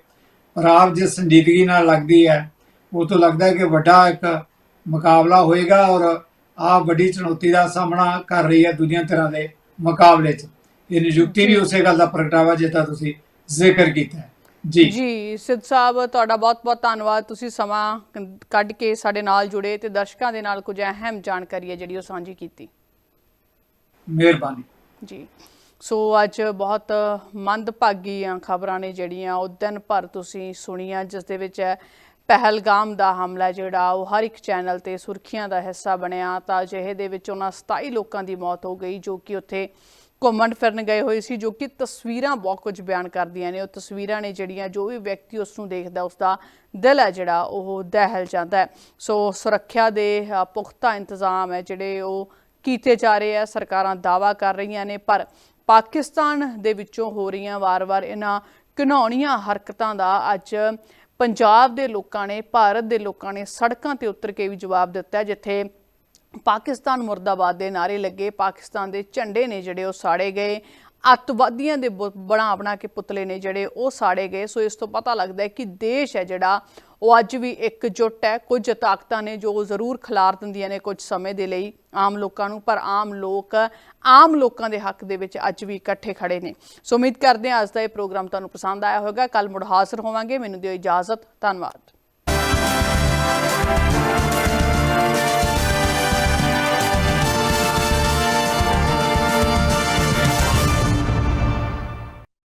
ਪਰ ਆਪ ਜਿਸ ਸੰਜੀਦਗੀ ਨਾਲ ਲੱਗਦੀ ਹੈ ਉਹ ਤੋਂ ਲੱਗਦਾ ਹੈ ਕਿ ਵੱਡਾ ਇੱਕ ਮੁਕਾਬਲਾ ਹੋਏਗਾ ਔਰ ਆਪ ਵੱਡੀ ਚੁਣੌਤੀ ਦਾ ਸਾਹਮਣਾ ਕਰ ਰਹੀ ਹੈ ਦੁਨੀਆ ਤਰ੍ਹਾਂ ਦੇ ਮੁਕਾਬਲੇ 'ਚ। ਇਹ ਨਿਯੁਕਤੀ ਵੀ ਉਸੇ ਗੱਲ ਦਾ ਪ੍ਰਗਟਾਵਾ ਜਿੱਤਾ ਤੁਸੀਂ ਜ਼ਿਕਰ ਕੀਤਾ ਹੈ। ਜੀ। ਜੀ ਸਿੱਧ ਸਾਹਿਬ ਤੁਹਾਡਾ ਬਹੁਤ-ਬਹੁਤ ਧੰਨਵਾਦ। ਤੁਸੀਂ ਸਮਾਂ ਕੱਢ ਕੇ ਸਾਡੇ ਨਾਲ ਜੁੜੇ ਤੇ ਦਰਸ਼ਕਾਂ ਦੇ ਨਾਲ ਕੁਝ ਅਹਿਮ ਜਾਣਕਾਰੀ ਹੈ ਜਿਹੜੀ ਉਹ ਸਾਂਝੀ ਕੀਤੀ। ਮਿਹਰਬਾਨੀ। ਜੀ। ਸੋ ਅੱਜ ਬਹੁਤ ਮੰਦਭਾਗੀਆਂ ਖਬਰਾਂ ਨੇ ਜਿਹੜੀਆਂ ਉਹ ਦਿਨ ਭਰ ਤੁਸੀਂ ਸੁਣੀਆਂ ਜਿਸ ਦੇ ਵਿੱਚ ਪਹਿਲਗਾਮ ਦਾ ਹਮਲਾ ਜਿਹੜਾ ਉਹ ਹਰ ਇੱਕ ਚੈਨਲ ਤੇ ਸੁਰਖੀਆਂ ਦਾ ਹਿੱਸਾ ਬਣਿਆ ਤਾਂ ਅਜਿਹੇ ਦੇ ਵਿੱਚ ਉਹਨਾਂ 27 ਲੋਕਾਂ ਦੀ ਮੌਤ ਹੋ ਗਈ ਜੋ ਕਿ ਉੱਥੇ ਘੁੰਮਣ ਫਿਰਨ ਗਏ ਹੋਏ ਸੀ, ਜੋ ਕਿ ਤਸਵੀਰਾਂ ਬਹੁਤ ਕੁਝ ਬਿਆਨ ਕਰਦੀਆਂ ਨੇ। ਉਹ ਤਸਵੀਰਾਂ ਨੇ ਜਿਹੜੀਆਂ, ਜੋ ਵੀ ਵਿਅਕਤੀ ਉਸ ਨੂੰ ਦੇਖਦਾ, ਉਸ ਦਾ ਦਿਲ ਹੈ ਜਿਹੜਾ, ਉਹ ਦਹਿਲ ਜਾਂਦਾ ਹੈ। ਸੋ ਸੁਰੱਖਿਆ ਦੇ ਪੁਖਤਾ ਇੰਤਜ਼ਾਮ ਹੈ ਜਿਹੜੇ ਉਹ ਕੀਤੇ ਜਾ ਰਹੇ ਆ ਸਰਕਾਰਾਂ ਦਾਵਾ ਕਰ ਰਹੀਆਂ ਨੇ। ਪਰ ਪਾਕਿਸਤਾਨ ਦੇ ਵਿੱਚੋਂ ਹੋ ਰਹੀਆਂ ਵਾਰ-ਵਾਰ ਇਹਨਾਂ ਘਿਨਾਉਣੀਆਂ ਹਰਕਤਾਂ ਦਾ ਅੱਜ ਪੰਜਾਬ ਦੇ ਲੋਕਾਂ ਨੇ, ਭਾਰਤ ਦੇ ਲੋਕਾਂ ਨੇ ਸੜਕਾਂ ਤੇ ਉਤਰ ਕੇ ਵੀ ਜਵਾਬ ਦਿੱਤਾ ਜਿੱਥੇ ਪਾਕਿਸਤਾਨ ਮੁਰਦਾਬਾਦ ਦੇ ਨਾਰੇ ਲੱਗੇ। ਪਾਕਿਸਤਾਨ ਦੇ ਝੰਡੇ ਨੇ ਜਿਹੜੇ ਉਹ ਸਾੜੇ ਗਏ। ਅੱਤਵਾਦੀਆਂ ਦੇ ਬੁ- ਬਣਾ ਬਣਾ ਕੇ ਪੁਤਲੇ ਨੇ ਜਿਹੜੇ ਉਹ ਸਾੜੇ ਗਏ। ਸੋ ਇਸ ਤੋਂ ਪਤਾ ਲੱਗਦਾ ਹੈ ਕਿ ਦੇਸ਼ ਹੈ ਜਿਹੜਾ, ਉਹ ਅੱਜ ਵੀ ਇੱਕ ਜੁੱਟ ਹੈ। ਕੁਝ ਤਾਕਤਾਂ ਨੇ ਜੋ ਜ਼ਰੂਰ ਖਿਲਾਰ ਦਿੰਦੀਆਂ ਨੇ ਕੁਝ ਸਮੇਂ ਦੇ ਲਈ ਆਮ ਲੋਕਾਂ ਨੂੰ। ਪਰ ਆਮ ਲੋਕ, ਆਮ ਲੋਕਾਂ ਦੇ ਹੱਕ ਦੇ ਵਿੱਚ ਅੱਜ ਵੀ ਇਕੱਠੇ ਖੜੇ ਨੇ। ਸੋ ਉਮੀਦ ਕਰਦੇ ਹਾਂ ਅੱਜ ਦਾ ਇਹ ਪ੍ਰੋਗਰਾਮ ਤੁਹਾਨੂੰ ਪਸੰਦ ਆਇਆ ਹੋਵੇਗਾ। ਕੱਲ ਮੁੜ ਹਾਜ਼ਰ ਹੋਵਾਂਗੇ। ਮੈਨੂੰ ਦਿਓ ਇਜਾਜ਼ਤ। ਧੰਨਵਾਦ।